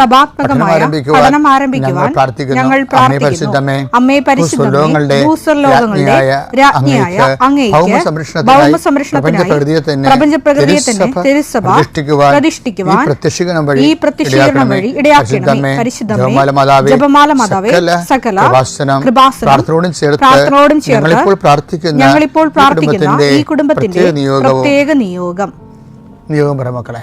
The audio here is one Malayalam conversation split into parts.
സഭാത്മകമായ പഠനം ആരംഭിക്കുവാൻ ഞങ്ങൾ പ്രാർത്ഥിക്കുന്നു. അമ്മേ പരിശുദ്ധമേ, ഭൂസ്വർലോകങ്ങളുടെ രാജ്ഞിയായ അങ്ങേക്ക് തന്നെ തിരുസഭ പ്രതിഷ്ഠിക്കുവാൻ ഈ പ്രത്യക്ഷീകരണം വഴി ഇടയാക്കണമേ. പരിശുദ്ധമേ ജപമാല മാതാവേ സകല പ്രാർത്ഥനയോടും ചേർത്ത് ഞങ്ങളിപ്പോൾ പ്രാർത്ഥിക്കുന്ന ഞങ്ങളിപ്പോൾ ഈ പ്രാർത്ഥിക്കുന്ന ഈ കുടുംബത്തിന്റെ പ്രത്യേക നിയോഗം. നിയോഗം പറ മക്കളെ.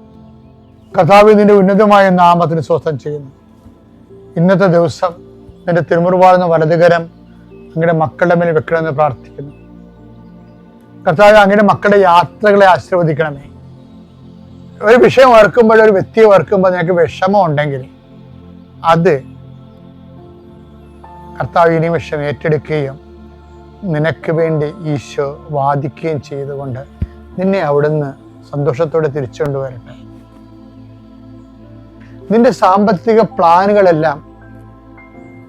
കർത്താവ് നിന്റെ ഉന്നതമായ നാമത്തിന് സ്വസ്ഥം ചെയ്യുന്നു. ഇന്നത്തെ ദിവസം നിന്റെ തിരുമുറുപാടുന്ന വലതുകരം അങ്ങയുടെ മക്കളുടെ മേൽ വെക്കണമെന്ന് പ്രാർത്ഥിക്കുന്നു. കർത്താവ് അങ്ങയുടെ മക്കളുടെ യാത്രകളെ ആശീർവദിക്കണമേ. ഒരു വിഷയം ഓർക്കുമ്പോൾ ഒരു വ്യക്തിയെ ഓർക്കുമ്പോൾ നിനക്ക് വിഷമം ഉണ്ടെങ്കിൽ അത് കർത്താവ് ഇനി വിഷം ഏറ്റെടുക്കുകയും നിനക്ക് വേണ്ടി ഈശോ വാദിക്കുകയും ചെയ്തുകൊണ്ട് നിന്നെ അവിടുന്ന് സന്തോഷത്തോടെ തിരിച്ചുകൊണ്ടുവരട്ടെ. നിന്റെ സാമ്പത്തിക പ്ലാനുകളെല്ലാം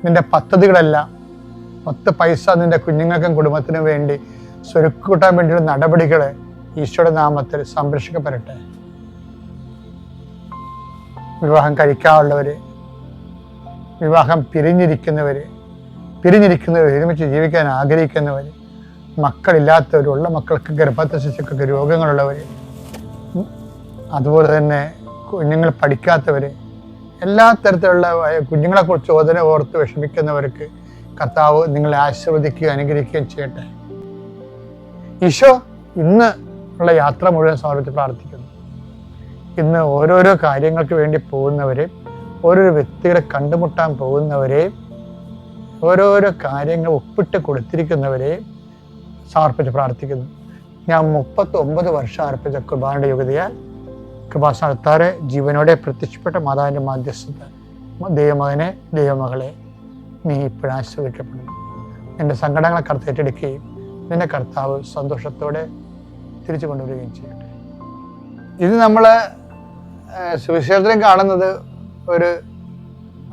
നിന്റെ പദ്ധതികളെല്ലാം മൊത്ത പൈസ നിന്റെ കുഞ്ഞുങ്ങൾക്കും കുടുംബത്തിനും വേണ്ടി സ്വരുക്കൂട്ടാൻ വേണ്ടിയുള്ള നടപടികൾ ഈശോയുടെ നാമത്തിൽ സംരക്ഷിക്കപ്പെടട്ടെ. വിവാഹം കഴിക്കാനുള്ളവര് വിവാഹം പിരിഞ്ഞിരിക്കുന്നവര് പിരിഞ്ഞിരിക്കുന്നവർ ഒരുമിച്ച് ജീവിക്കാൻ ആഗ്രഹിക്കുന്നവര് മക്കളില്ലാത്തവർ ഉള്ള മക്കൾക്ക് ഗർഭത്തെ ശിശുക്കൾക്ക് രോഗങ്ങളുള്ളവര് അതുപോലെ തന്നെ കുഞ്ഞുങ്ങൾ പഠിക്കാത്തവര് എല്ലാ തരത്തിലുള്ള കുഞ്ഞുങ്ങളെ കുഞ്ഞുങ്ങളെക്കുറിച്ച് ചോദന ഓർത്ത് വിഷമിക്കുന്നവർക്ക് കർത്താവ് നിങ്ങളെ ആശീർവദിക്കുകയും അനുഗ്രഹിക്കുകയും ചെയ്യട്ടെ. ഈശോ ഇന്ന് ഉള്ള യാത്ര മുഴുവൻ സമർപ്പിച്ച് പ്രാർത്ഥിക്കുന്നു. ഇന്ന് ഓരോരോ കാര്യങ്ങൾക്ക് വേണ്ടി പോകുന്നവരെ ഓരോരോ വ്യക്തികളെ കണ്ടുമുട്ടാൻ പോകുന്നവരെ ഓരോരോ കാര്യങ്ങൾ ഒപ്പിട്ട് കൊടുത്തിരിക്കുന്നവരെ സമർപ്പിച്ച് പ്രാർത്ഥിക്കുന്നു. ഞാൻ മുപ്പത്തി ഒമ്പത് വർഷം അർപ്പിച്ച കുർബാനയുടെ യോഗ്യതയാൽ കൃപാസ്ഥാനത്താറെ ജീവനോടെ പ്രത്യക്ഷപ്പെട്ട മാതാവിന്റെ മാധ്യസ്ഥത. ദൈവമകനെ ദൈവമകളെ നീ ഇപ്പോഴാണ് ആശ്രയിക്കപ്പെടുന്നു എന്റെ സങ്കടങ്ങളെ കർത്ത ഏറ്റെടുക്കുകയും നിന്നെ കർത്താവ് സന്തോഷത്തോടെ തിരിച്ചു കൊണ്ടുവരികയും ചെയ്യട്ടെ. ഇത് നമ്മൾ സുവിശേഷത്തിലും കാണുന്നത് ഒരു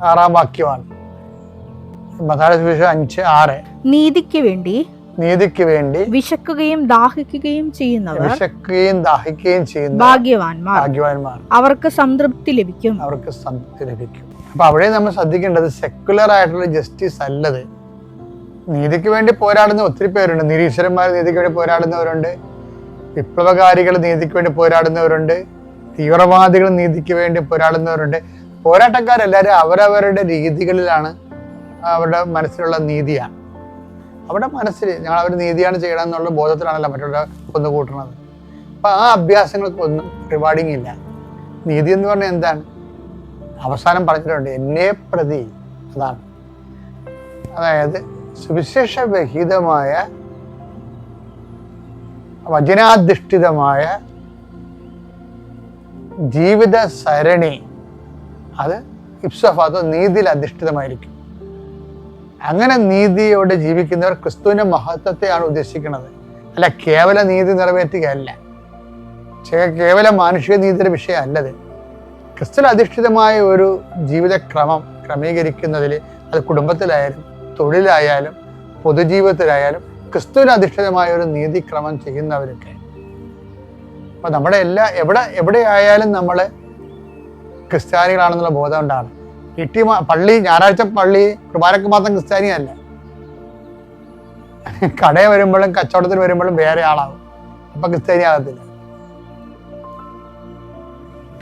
ആറാം വാക്യമാണ്. മതാര സുവിശേഷം അഞ്ച് ആറ്. നീതിക്ക് വേണ്ടി നീതിക്ക് വേണ്ടി വിശക്കുകയും ദാഹിക്കുകയും ചെയ്യുന്നവർ വിശക്കുകയും ദാഹിക്കുകയും ചെയ്യുന്ന ഭാഗ്യവാന്മാർ. ഭാഗ്യവാന്മാർ. അവർക്ക് സംതൃപ്തി ലഭിക്കും. അവർക്ക് സംതൃപ്തി ലഭിക്കും. അപ്പൊ അവിടെ നമ്മൾ ശ്രദ്ധിക്കേണ്ടത് സെക്കുലർ ആയിട്ടുള്ള ജസ്റ്റിസ് അല്ലത്. നീതിക്ക് വേണ്ടി പോരാടുന്ന ഒത്തിരി പേരുണ്ട്. നിരീശ്വരന്മാർ നീതിക്ക് വേണ്ടി പോരാടുന്നവരുണ്ട്. വിപ്ലവകാരികൾ നീതിക്ക് വേണ്ടി പോരാടുന്നവരുണ്ട്. തീവ്രവാദികൾ നീതിക്ക് വേണ്ടി പോരാടുന്നവരുണ്ട്. പോരാട്ടക്കാരെല്ലാവരും അവരവരുടെ രീതികളിലാണ് അവരുടെ മനസ്സിലുള്ള നീതിയാണ്. അവരുടെ മനസ്സിൽ ഞങ്ങൾ അവർ നീതിയാണ് ചെയ്യണം എന്നുള്ള ബോധത്തിലാണല്ലോ മറ്റുള്ള കൊന്നുകൂട്ടുന്നത് അപ്പം ആ അഭ്യാസങ്ങൾക്കൊന്നും റിവാർഡിങ് ഇല്ല. നീതി എന്ന് പറഞ്ഞാൽ എന്താണ്? അവസാനം പറഞ്ഞിട്ടുണ്ട് എന്നെ പ്രതി. അതാണ്. അതായത് സുവിശേഷ വിഹിതമായ വചനാധിഷ്ഠിതമായ ജീവിത സരണി അത് ഇപ്സഫാത്ത് നീതിയിൽ അധിഷ്ഠിതമായിരിക്കും. അങ്ങനെ നീതിയോടെ ജീവിക്കുന്നവർ ക്രിസ്തുവിന്റെ മഹത്വത്തെയാണ് ഉദ്ദേശിക്കുന്നത്. അല്ല കേവല നീതി നിറവേറ്റുകയല്ല. കേവല മാനുഷിക നീതിയുടെ വിഷയമല്ലത്. ക്രിസ്തു അധിഷ്ഠിതമായ ഒരു ജീവിതക്രമം ക്രമീകരിക്കുന്നതിൽ അത് കുടുംബത്തിലായാലും തൊഴിലായാലും പൊതുജീവിതത്തിലായാലും ക്രിസ്തുവിന് അധിഷ്ഠിതമായ ഒരു നീതിക്രമം ചെയ്യുന്നവരൊക്കെ. അപ്പൊ നമ്മുടെ എല്ലാ എവിടെ എവിടെയായാലും നമ്മൾ ക്രിസ്ത്യാനികളാണെന്നുള്ള ബോധം കൊണ്ടാണ്. മാ- പള്ളി ഞായറാഴ്ച പള്ളി കുർബാനക്ക് മാത്രം ക്രിസ്ത്യാനിയല്ല. കടയിൽ വരുമ്പോഴും കച്ചവടത്തിന് വരുമ്പോഴും വേറെ ആളാവും. അപ്പൊ ക്രിസ്ത്യാനി ആകത്തില്ല.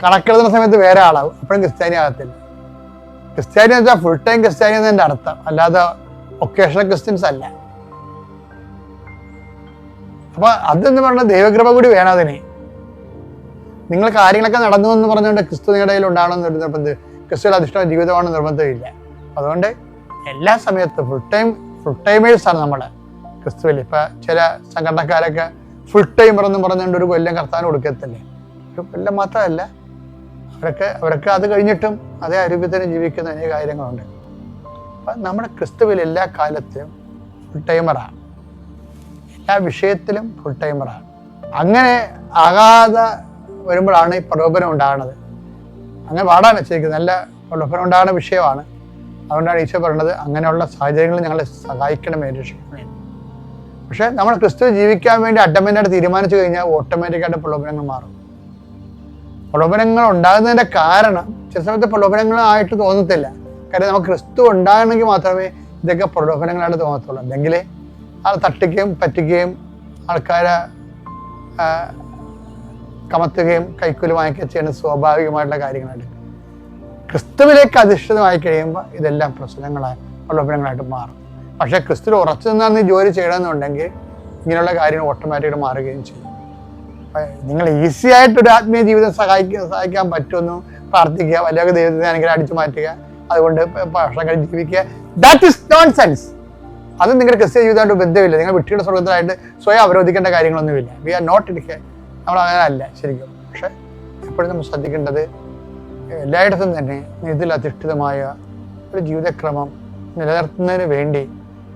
കണക്കെഴുതുന്ന സമയത്ത് വേറെ ആളാവും. അപ്പോഴും ക്രിസ്ത്യാനി ആകത്തില്ല. ക്രിസ്ത്യാനി എന്ന് വെച്ചാൽ ഫുൾ ടൈം ക്രിസ്ത്യാനി എന്ന് എന്റെ അർത്ഥം. അല്ലാതെ ഒക്കേഷണൽ ക്രിസ്ത്യൻസ് അല്ല. അപ്പൊ അതെന്ന് പറഞ്ഞ ദൈവകൃപ കൂടി വേണം അതിന്. നിങ്ങൾ കാര്യങ്ങളൊക്കെ നടന്നു എന്ന് പറഞ്ഞുകൊണ്ട് ക്രിസ്തു നിങ്ങളുടെ കയ്യിൽ ഉണ്ടാവണമെന്ന് ക്രിസ്തുവിൽ അധിഷ്ഠിത ജീവിതമാണ് നിർബന്ധമില്ല. അതുകൊണ്ട് എല്ലാ സമയത്തും ഫുൾ ടൈം ഫുൾ ടൈമേഴ്സ് ആണ് നമ്മൾ ക്രിസ്തുവിൽ ഇപ്പൊ ചില സംഘടനക്കാരൊക്കെ ഫുൾ ടൈമർ എന്ന് പറഞ്ഞുകൊണ്ട് ഒരു കൊല്ലം കർത്താൻ കൊടുക്കത്തില്ലേ. ഒരു കൊല്ലം മാത്രമല്ല. അവരൊക്കെ അവരൊക്കെ അത് കഴിഞ്ഞിട്ടും അതേ അരൂപ്യത്തിന് ജീവിക്കുന്ന അനേക കാര്യങ്ങളുണ്ട്. അപ്പം നമ്മുടെ ക്രിസ്തുവിൽ എല്ലാ കാലത്തിലും ഫുൾ ടൈമറാണ് എല്ലാ വിഷയത്തിലും ഫുൾ ടൈമറാണ് അങ്ങനെ ആകാതെ വരുമ്പോഴാണ് ഈ പ്രലോഭനം ഉണ്ടാകുന്നത്. അങ്ങനെ പാടാണ് വെച്ചിരിക്കുന്നത് നല്ല ഉണ്ടാകുന്ന വിഷയമാണ്. അതുകൊണ്ടാണ് ഈശോ പറയുന്നത് അങ്ങനെയുള്ള സാഹചര്യങ്ങൾ ഞങ്ങളെ സഹായിക്കണമേ രക്ഷിക്കണമേ പക്ഷെ നമ്മൾ ക്രിസ്തു ജീവിക്കാൻ വേണ്ടി അഡ്ഡമെന്റായിട്ട് തീരുമാനിച്ചു കഴിഞ്ഞാൽ ഓട്ടോമാറ്റിക്കായിട്ട് പ്രലോഭനങ്ങൾ മാറും. പ്രലോഭനങ്ങൾ ഉണ്ടാകുന്നതിന്റെ കാരണം ചില സമയത്ത് പ്രലോഭനങ്ങളായിട്ട് തോന്നത്തില്ല. കാര്യം നമുക്ക് ക്രിസ്തു ഉണ്ടാകണമെങ്കിൽ മാത്രമേ ഇതൊക്കെ പ്രലോഭനങ്ങളായിട്ട് തോന്നത്തുള്ളൂ. അല്ലെങ്കിൽ ആൾ തട്ടിക്കുകയും പറ്റിക്കുകയും ആൾക്കാരെ കമത്തുകയും കൈക്കൂലി വാങ്ങിക്കുകയും ചെയ്യുന്ന സ്വാഭാവികമായിട്ടുള്ള കാര്യങ്ങളായിട്ട് ക്രിസ്തുവിലേക്ക് അധിഷ്ഠിതമായി കഴിയുമ്പോൾ ഇതെല്ലാം പ്രശ്നങ്ങളായി പ്രലോഭനങ്ങളായിട്ട് മാറും. പക്ഷേ ക്രിസ്തുവിൽ ഉറച്ചു നിന്നാൽ നീ ജോലി ചെയ്യണമെന്നുണ്ടെങ്കിൽ ഇങ്ങനെയുള്ള കാര്യങ്ങൾ ഓട്ടോമാറ്റിക്കായിട്ട് മാറുകയും ചെയ്യും. നിങ്ങൾ ഈസി ആയിട്ട് ഒരു ആത്മീയ ജീവിതം സഹായിക്കാൻ സഹായിക്കാൻ പറ്റുമെന്ന് പ്രാർത്ഥിക്കുക വല്ലതൊക്കെ ദൈവത്തെ അനുഗ്രഹം അടിച്ചു മാറ്റുക അതുകൊണ്ട് ഭക്ഷണങ്ങൾ ജീവിക്കുക. ദാറ്റ് ഇസ് നോൺ സെൻസ് അത് നിങ്ങളുടെ ക്രിസ്ത്യ ജീവിതമായിട്ട് ബന്ധമില്ല. നിങ്ങൾ വിട്ടിയുടെ സ്വർഗത്തിലായിട്ട് സ്വയം അവരോധിക്കേണ്ട കാര്യങ്ങളൊന്നുമില്ല. വി ആർ നോട്ട് ഇരിക്കുക നമ്മൾ അങ്ങനെ അല്ല ശരിക്കും. പക്ഷെ എപ്പോഴും നമ്മൾ ശ്രദ്ധിക്കേണ്ടത് എല്ലായിടത്തും തന്നെ ഇതിൽ അധിഷ്ഠിതമായ ഒരു ജീവിതക്രമം നിലനിർത്തുന്നതിന് വേണ്ടി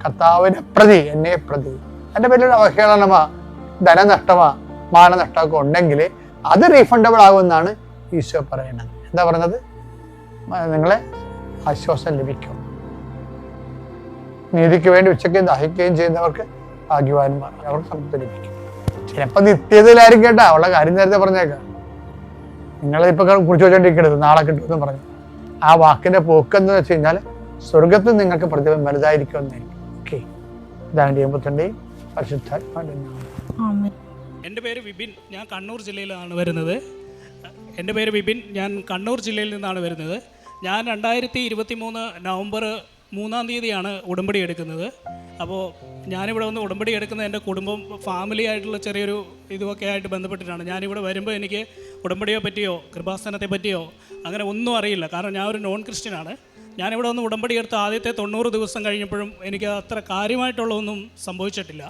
കർത്താവിനെ പ്രതി എന്നെ പ്രതി എന്റെ പേരിലൊരു അവഹേളനമാ ധനനഷ്ടമാ മാനനഷ്ടമൊക്കെ ഉണ്ടെങ്കിൽ അത് റീഫണ്ടബിൾ ആകുമെന്നാണ് ഈശോ പറയുന്നത്. എന്താ പറയുന്നത്? നിങ്ങളെ ആശ്വാസം ലഭിക്കും. നീതിക്ക് വേണ്ടി ഉച്ചയ്ക്ക് ദാഹിക്കുകയും ചെയ്യുന്നവർക്ക് ഭാഗ്യവാന്മാർ. അവർക്ക് സമ്പത്ത് ലഭിക്കും. ചിലപ്പോൾ നിത്യതയിലായിരിക്കും കേട്ടാ. അവളുടെ കാര്യം നേരത്തെ പറഞ്ഞേക്കാം. നിങ്ങളിപ്പോൾ കുറിച്ച് വെച്ചോണ്ടിരിക്കരുത്. നാളെ കിട്ടുമെന്ന് പറഞ്ഞു. ആ വാക്കിന്റെ പോക്കെന്ന് വെച്ച് കഴിഞ്ഞാൽ സ്വർഗത്തിൽ നിങ്ങൾക്ക് പ്രതിഫലം വലുതായിരിക്കുമെന്നായിരിക്കും ഓക്കെ. ഇതാണ് ആമേൻ. എന്റെ പേര് വിപിൻ. ഞാൻ കണ്ണൂർ ജില്ലയിലാണ് വരുന്നത്. എന്റെ പേര് വിപിൻ. ഞാൻ കണ്ണൂർ ജില്ലയിൽ നിന്നാണ് വരുന്നത്. ഞാൻ രണ്ടായിരത്തി ഇരുപത്തി മൂന്ന് നവംബർ മൂന്നാം തീയതിയാണ് ഉടമ്പടി എടുക്കുന്നത്. അപ്പോൾ ഞാനിവിടെ വന്ന് ഉടമ്പടി എടുക്കുന്നത് എന്റെ കുടുംബം ഫാമിലി ആയിട്ടുള്ള ചെറിയൊരു ഇതുമൊക്കെ ആയിട്ട് ബന്ധപ്പെട്ടിട്ടാണ്. ഞാനിവിടെ വരുമ്പോൾ എനിക്ക് ഉടമ്പടിയെ പറ്റിയോ കൃപാസനത്തെ പറ്റിയോ അങ്ങനെ ഒന്നും അറിയില്ല. കാരണം ഞാൻ ഒരു നോൺ ക്രിസ്ത്യനാണ് ഞാനിവിടെ വന്ന് ഉടമ്പടി എടുത്ത ആദ്യത്തെ തൊണ്ണൂറ് ദിവസം കഴിഞ്ഞപ്പോഴും എനിക്ക് അത്ര കാര്യമായിട്ടുള്ളതൊന്നും സംഭവിച്ചിട്ടില്ല.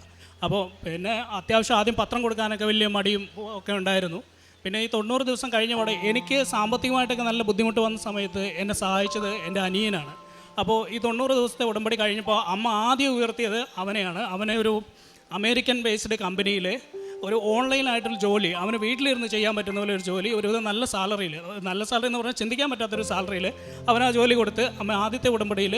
അപ്പോൾ പിന്നെ അത്യാവശ്യം ആദ്യം പത്രം കൊടുക്കാനൊക്കെ വലിയ മടിയും ഒക്കെ ഉണ്ടായിരുന്നു. പിന്നെ ഈ തൊണ്ണൂറ് ദിവസം കഴിഞ്ഞ പാടെ എനിക്ക് സാമ്പത്തികമായിട്ടൊക്കെ നല്ല ബുദ്ധിമുട്ട് വന്ന സമയത്ത് എന്നെ സഹായിച്ചത് എന്റെ അനിയനാണ്. അപ്പോൾ ഈ തൊണ്ണൂറ് ദിവസത്തെ ഉടമ്പടി കഴിഞ്ഞപ്പോൾ അമ്മ ആദ്യം ഉയർത്തിയത് അവനെയാണ്. അവനെ ഒരു അമേരിക്കൻ ബേസ്ഡ് കമ്പനിയിലെ ഒരു ഓൺലൈനായിട്ടൊരു ജോലി അവന് വീട്ടിലിരുന്ന് ചെയ്യാൻ പറ്റുന്ന പോലെ ഒരു ജോലി ഒരു നല്ല സാലറിയിൽ നല്ല സാലറി എന്ന് പറഞ്ഞാൽ ചിന്തിക്കാൻ പറ്റാത്തൊരു സാലറിയിൽ അവൻ ആ ജോലി കൊടുത്ത് അമ്മ ആദ്യത്തെ ഉടമ്പടിയിൽ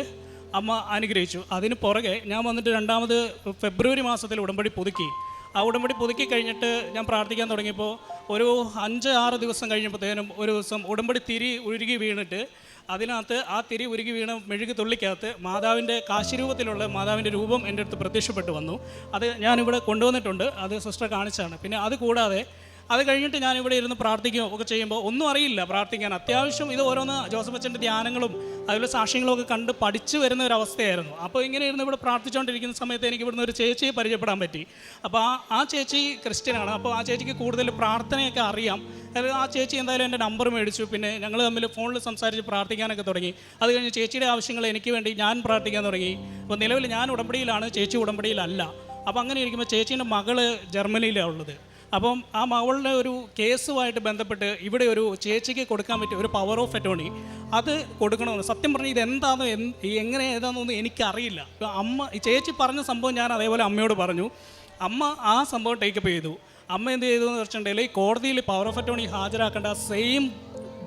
അമ്മ അനുഗ്രഹിച്ചു. അതിന് പുറകെ ഞാൻ വന്നിട്ട് രണ്ടാമത് ഫെബ്രുവരി മാസത്തിൽ ഉടമ്പടി പുതുക്കി. ആ ഉടമ്പടി പുതുക്കി കഴിഞ്ഞിട്ട് ഞാൻ പ്രാർത്ഥിക്കാൻ തുടങ്ങിയപ്പോൾ ഒരു അഞ്ച് ആറ് ദിവസം കഴിഞ്ഞപ്പോഴത്തേനും ഒരു ദിവസം ഉടമ്പടി തിരി ഉരുകി വീണിട്ട് അതിനകത്ത് ആ തിരി ഉരുകി വീണ മെഴുകി തുള്ളിക്കകത്ത് മാതാവിന്റെ കാശിരൂപത്തിലുള്ള മാതാവിന്റെ രൂപം എന്റെ അടുത്ത് പ്രത്യക്ഷപ്പെട്ടു വന്നു. അത് ഞാനിവിടെ കൊണ്ടുവന്നിട്ടുണ്ട്. അത് സിസ്റ്റർ കാണിച്ചാണ് പിന്നെ അത് കൂടാതെ അത് കഴിഞ്ഞിട്ട് ഞാൻ ഇവിടെ ഇരുന്ന് പ്രാർത്ഥിക്കുകയോ ഒക്കെ ചെയ്യുമ്പോൾ ഒന്നും അറിയില്ല പ്രാർത്ഥിക്കാൻ. അത്യാവശ്യം ഇത് ഓരോന്ന് ജോസഫ് അച്ഛന്റെ ധ്യാനങ്ങളും അതുപോലെ സാക്ഷ്യങ്ങളും ഒക്കെ കണ്ട് പഠിച്ചു വരുന്ന ഒരു അവസ്ഥയായിരുന്നു. അപ്പോൾ ഇങ്ങനെ ഇരുന്ന് ഇവിടെ പ്രാർത്ഥിച്ചുകൊണ്ടിരിക്കുന്ന സമയത്ത് എനിക്ക് ഇവിടുന്ന് ഒരു ചേച്ചിയെ പരിചയപ്പെടാൻ പറ്റി. അപ്പോൾ ആ ആ ചേച്ചി ക്രിസ്ത്യനാണ്. അപ്പോൾ ആ ചേച്ചിക്ക് കൂടുതൽ പ്രാർത്ഥനയൊക്കെ അറിയാം. ആ ചേച്ചി എന്തായാലും എന്റെ നമ്പർ മേടിച്ചു. പിന്നെ ഞങ്ങൾ തമ്മിൽ ഫോണിൽ സംസാരിച്ച് പ്രാർത്ഥിക്കാനൊക്കെ തുടങ്ങി. അത് കഴിഞ്ഞ് ചേച്ചിയുടെ ആവശ്യങ്ങൾ എനിക്ക് വേണ്ടി ഞാൻ പ്രാർത്ഥിക്കാൻ തുടങ്ങി. അപ്പോൾ നിലവിൽ ഞാൻ ഉടമ്പടിയിലാണ് ചേച്ചി ഉടമ്പടിയിലല്ല. അപ്പോൾ അങ്ങനെ ഇരിക്കുമ്പോൾ ചേച്ചീന്റെ മകൾ ജർമ്മനിയിലാണ് ഉള്ളത്. അപ്പം ആ മകളുടെ ഒരു കേസുമായിട്ട് ബന്ധപ്പെട്ട് ഇവിടെ ഒരു ചേച്ചിക്ക് കൊടുക്കാൻ പറ്റിയ ഒരു പവർ ഓഫ് അറ്റോണി അത് കൊടുക്കണമെന്ന് സത്യം പറഞ്ഞാൽ ഇത് എന്താണെന്ന് എങ്ങനെ ഏതാണെന്നൊന്നും എനിക്കറിയില്ല. അമ്മ ചേച്ചി പറഞ്ഞ സംഭവം ഞാൻ അതേപോലെ അമ്മയോട് പറഞ്ഞു. അമ്മ ആ സംഭവം ടേക്കപ്പ് ചെയ്തു. അമ്മ എന്ത് ചെയ്തു എന്ന് വെച്ചിട്ടുണ്ടെങ്കിൽ കോടതിയിൽ പവർ ഓഫ് അറ്റോണി ഹാജരാക്കേണ്ട സെയിം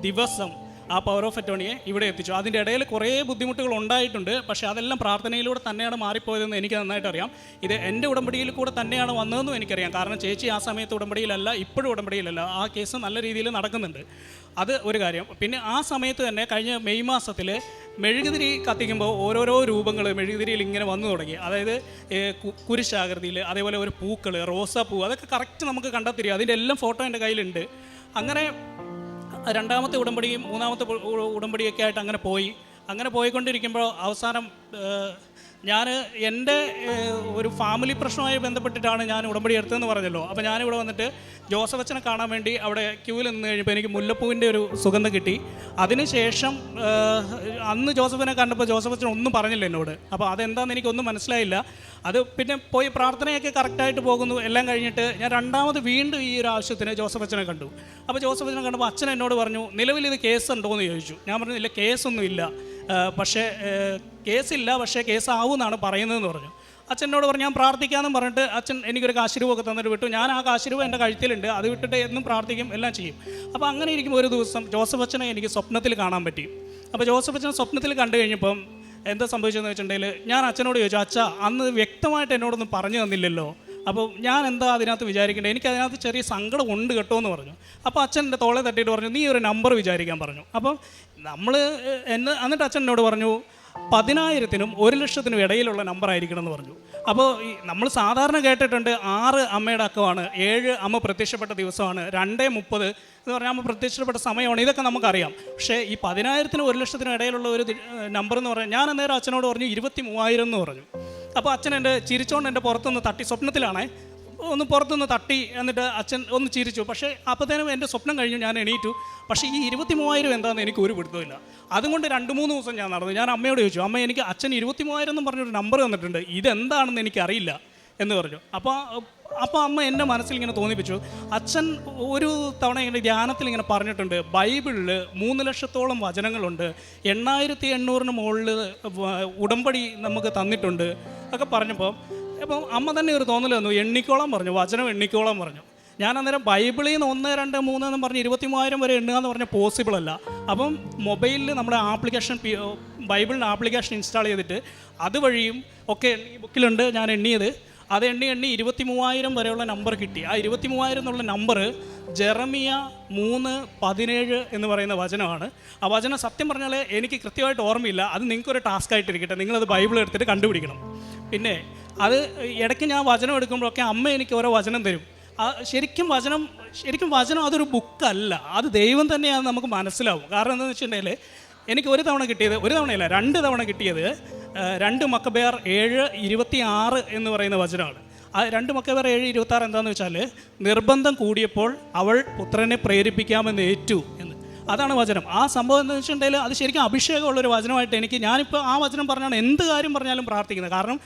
ദിവസം ആ പവർ ഓഫ് അറ്റോണിയെ ഇവിടെ എത്തിച്ചു. അതിന്റെ ഇടയിൽ കുറേ ബുദ്ധിമുട്ടുകൾ ഉണ്ടായിട്ടുണ്ട്. പക്ഷേ അതെല്ലാം പ്രാർത്ഥനയിലൂടെ തന്നെയാണ് മാറിപ്പോയതെന്ന് എനിക്ക് നന്നായിട്ട് അറിയാം ഇത് എന്റെ ഉടമ്പടിയിൽ കൂടെ തന്നെയാണ് വന്നതെന്നും എനിക്കറിയാം. കാരണം ചേച്ചി ആ സമയത്ത് ഉടമ്പടിയിലല്ല ഇപ്പോഴും ഉടമ്പടിയിലല്ല. ആ കേസ് നല്ല രീതിയിൽ നടക്കുന്നുണ്ട്. അത് ഒരു കാര്യം. പിന്നെ ആ സമയത്ത് തന്നെ കഴിഞ്ഞ മെയ് മാസത്തിൽ മെഴുകുതിരി കത്തിക്കുമ്പോൾ ഓരോരോ രൂപങ്ങൾ മെഴുകുതിരിയിൽ ഇങ്ങനെ വന്നു തുടങ്ങി. അതായത് കുരിശാകൃതിയിൽ അതേപോലെ ഒരു പൂക്കൾ റോസാപ്പൂ അതൊക്കെ കറക്റ്റ് നമുക്ക് കണ്ടെത്തിരിക്കും അതിന്റെ എല്ലാം ഫോട്ടോ എന്റെ കയ്യിലുണ്ട്. അങ്ങനെ രണ്ടാമത്തെ ഉടമ്പടിയും മൂന്നാമത്തെ ഉടമ്പടിയൊക്കെ ആയിട്ട് അങ്ങനെ പോയി. അങ്ങനെ പോയിക്കൊണ്ടിരിക്കുമ്പോൾ അവസാനം ഞാൻ എന്റെ ഒരു ഫാമിലി പ്രശ്നവുമായി ബന്ധപ്പെട്ടിട്ടാണ് ഞാൻ ഉടമ്പടി എടുത്തതെന്ന് പറഞ്ഞല്ലോ. അപ്പോൾ ഞാനിവിടെ വന്നിട്ട് ജോസഫ് അച്ഛനെ കാണാൻ വേണ്ടി അവിടെ ക്യൂവിൽ നിന്ന് കഴിഞ്ഞപ്പോൾ എനിക്ക് മുല്ലപ്പൂവിന്റെ ഒരു സുഗന്ധം കിട്ടി. അതിനുശേഷം അന്ന് ജോസഫിനെ കണ്ടപ്പോൾ ജോസഫ് അച്ഛൻ ഒന്നും പറഞ്ഞില്ല എന്നോട്. അപ്പോൾ അതെന്താണെന്ന് എനിക്കൊന്നും മനസ്സിലായില്ല. അത് പിന്നെ പോയി പ്രാർത്ഥനയൊക്കെ കറക്റ്റായിട്ട് പോകുന്നു. എല്ലാം കഴിഞ്ഞിട്ട് ഞാൻ രണ്ടാമത് വീണ്ടും ഈ ഒരു ആവശ്യത്തിന് ജോസഫ് അച്ഛനെ കണ്ടു. അപ്പോൾ ജോസഫ് അച്ഛനെ കണ്ടപ്പോൾ അച്ഛൻ എന്നോട് പറഞ്ഞു നിലവിൽ ഇത് കേസ് എന്ന് ചോദിച്ചു. ഞാൻ പറഞ്ഞു ഇല്ല കേസൊന്നും ഇല്ല പക്ഷേ കേസില്ല പക്ഷേ കേസ് ആവുമെന്നാണ് പറയുന്നതെന്ന് പറഞ്ഞു. അച്ഛനോട് പറഞ്ഞു ഞാൻ പ്രാർത്ഥിക്കാമെന്ന് പറഞ്ഞിട്ട് അച്ഛൻ എനിക്കൊരു കാശിരൂപമൊക്കെ തന്നിട്ട് വിട്ടു. ഞാൻ ആ കാശിരൂപം രൂപ എന്റെ കഴുത്തിലുണ്ട്. അത് വിട്ടിട്ട് എന്നും പ്രാർത്ഥിക്കും എല്ലാം ചെയ്യും. അപ്പോൾ അങ്ങനെ ഇരിക്കുമ്പോൾ ഒരു ദിവസം ജോസഫ് അച്ഛനെ എനിക്ക് സ്വപ്നത്തിൽ കാണാൻ പറ്റി. അപ്പോൾ ജോസഫ് അച്ഛനെ സ്വപ്നത്തിൽ കണ്ടു കഴിഞ്ഞപ്പം എന്താ സംഭവിച്ചതെന്ന് വെച്ചിട്ടുണ്ടെങ്കിൽ ഞാൻ അച്ഛനോട് ചോദിച്ചു അച്ഛ അന്ന് വ്യക്തമായിട്ട് എന്നോടൊന്നും പറഞ്ഞു തന്നില്ലല്ലോ. അപ്പോൾ ഞാൻ എന്താ അതിനകത്ത് വിചാരിക്കേണ്ടത്? എനിക്ക് അതിനകത്ത് ചെറിയ സങ്കടം ഉണ്ട് കേട്ടോ എന്ന് പറഞ്ഞു. അപ്പോൾ അച്ഛൻ എന്റെ തോളെ തട്ടിയിട്ട് പറഞ്ഞു നീ ഒരു നമ്പർ വിചാരിക്കാൻ പറഞ്ഞു. അപ്പം നമ്മൾ എന്നെ എന്നിട്ട് അച്ഛൻ എന്നോട് പറഞ്ഞു പതിനായിരത്തിനും ഒരു ലക്ഷത്തിനും ഇടയിലുള്ള നമ്പർ ആയിരിക്കണം എന്ന് പറഞ്ഞു അപ്പോൾ നമ്മൾ സാധാരണ കേട്ടിട്ടുണ്ട് ആറ് അമ്മയുടെ അക്കമാണ് ഏഴ് അമ്മ പ്രത്യക്ഷപ്പെട്ട ദിവസമാണ് രണ്ടേ മുപ്പത് എന്ന് പറഞ്ഞാൽ അമ്മ പ്രത്യക്ഷപ്പെട്ട സമയമാണ്. ഇതൊക്കെ നമുക്കറിയാം. പക്ഷേ ഈ പതിനായിരത്തിനും ഒരു ലക്ഷത്തിനും ഇടയിലുള്ള ഒരു നമ്പർ എന്ന് പറഞ്ഞാൽ ഞാൻ അന്നേരം അച്ഛനോട് പറഞ്ഞു ഇരുപത്തി മൂവായിരം എന്ന് പറഞ്ഞു. അപ്പോൾ അച്ഛൻ എന്റെ ചിരിച്ചോണ്ട് എന്റെ പുറത്തുനിന്ന് തട്ടി സ്വപ്നത്തിലാണേ. ഒന്ന് പുറത്തുനിന്ന് തട്ടി എന്നിട്ട് അച്ഛൻ ഒന്ന് ചിരിച്ചു. പക്ഷേ അപ്പോഴത്തേനും എന്റെ സ്വപ്നം കഴിഞ്ഞു ഞാൻ എണീറ്റു. പക്ഷേ ഈ ഇരുപത്തി മൂവായിരം എന്താണെന്ന് എനിക്ക് ഒരു പിടുത്തമില്ല അതുകൊണ്ട് രണ്ട് മൂന്ന് ദിവസം ഞാൻ നടന്നു. ഞാൻ അമ്മയോട് ചോദിച്ചു അമ്മ എനിക്ക് അച്ഛൻ ഇരുപത്തി മൂവായിരം എന്ന് പറഞ്ഞൊരു നമ്പർ തന്നിട്ടുണ്ട്. ഇതെന്താണെന്ന് എനിക്കറിയില്ല. എന്ന് പറഞ്ഞു. അപ്പോൾ അപ്പോൾ അമ്മ എന്റെ മനസ്സിൽ ഇങ്ങനെ തോന്നിപ്പിച്ചു. അച്ഛൻ ഒരു തവണ ഇങ്ങനെ ധ്യാനത്തിൽ ഇങ്ങനെ പറഞ്ഞിട്ടുണ്ട് ബൈബിളിൽ മൂന്ന് ലക്ഷത്തോളം വചനങ്ങളുണ്ട്. എണ്ണായിരത്തി എണ്ണൂറിന് മുകളിൽ ഉടമ്പടി നമുക്ക് തന്നിട്ടുണ്ട്. ഒക്കെ പറഞ്ഞപ്പോൾ അപ്പം അമ്മ തന്നെ ഒരു തോന്നൽ തന്നു എണ്ണിക്കോളം പറഞ്ഞു വചനം എണ്ണിക്കോളം പറഞ്ഞു. ഞാൻ അന്നേരം ബൈബിളിൽ നിന്ന് ഒന്ന് രണ്ട് മൂന്ന് എന്ന് പറഞ്ഞ് ഇരുപത്തി മൂവായിരം വരെ എണ്ണുക എന്ന് പറഞ്ഞാൽ പോസിബിൾ അല്ല. അപ്പം മൊബൈലിൽ നമ്മുടെ ആപ്ലിക്കേഷൻ ബൈബിളിന്റെ ആപ്ലിക്കേഷൻ ഇൻസ്റ്റാൾ ചെയ്തിട്ട് അതുവഴിയും ഒക്കെ ഈ ബുക്കിലുണ്ട് ഞാൻ എണ്ണിയത്. അത് എണ്ണി എണ്ണി ഇരുപത്തി മൂവായിരം വരെയുള്ള നമ്പർ കിട്ടി. ആ ഇരുപത്തി മൂവായിരം എന്നുള്ള നമ്പർ ജെറമിയ മൂന്ന് പതിനേഴ് എന്ന് പറയുന്ന വചനമാണ്. ആ വചനം സത്യം പറഞ്ഞാൽ എനിക്ക് കൃത്യമായിട്ട് ഓർമ്മയില്ല. അത് നിങ്ങൾക്കൊരു ടാസ്ക് ആയിട്ടിരിക്കട്ടെ. നിങ്ങളത് ബൈബിൾ എടുത്തിട്ട് കണ്ടുപിടിക്കണം. പിന്നെ അത് ഇടയ്ക്ക് ഞാൻ വചനം എടുക്കുമ്പോഴൊക്കെ അമ്മ എനിക്ക് ഓരോ വചനം തരും. ശരിക്കും വചനം ശരിക്കും വചനം അതൊരു ബുക്കല്ല അത് ദൈവം തന്നെയാണ് നമുക്ക് മനസ്സിലാവും. കാരണം എന്താണെന്ന് വെച്ചിട്ടുണ്ടെങ്കിൽ എനിക്ക് ഒരു തവണ കിട്ടിയത് ഒരു തവണയല്ല രണ്ട് തവണ കിട്ടിയത് രണ്ട് മക്കബേർ ഏഴ് ഇരുപത്തി ആറ് എന്ന് പറയുന്ന വചനമാണ്. ആ രണ്ട് മക്കബേർ ഏഴ് ഇരുപത്തി ആറ് എന്താണെന്ന് വെച്ചാൽ നിർബന്ധം കൂടിയപ്പോൾ അവൾ പുത്രനെ പ്രേരിപ്പിക്കാമെന്ന് ഏറ്റു എന്ന്. അതാണ് വചനം. ആ സംഭവം എന്ന് വെച്ചിട്ടുണ്ടെങ്കിൽ അത് ശരിക്കും അഭിഷേകമുള്ളൊരു വചനമായിട്ട് എനിക്ക് ഞാനിപ്പോൾ ആ വചനം പറഞ്ഞാണ് എന്ത് കാര്യം പറഞ്ഞാലും പ്രാർത്ഥിക്കുന്നത്. കാരണം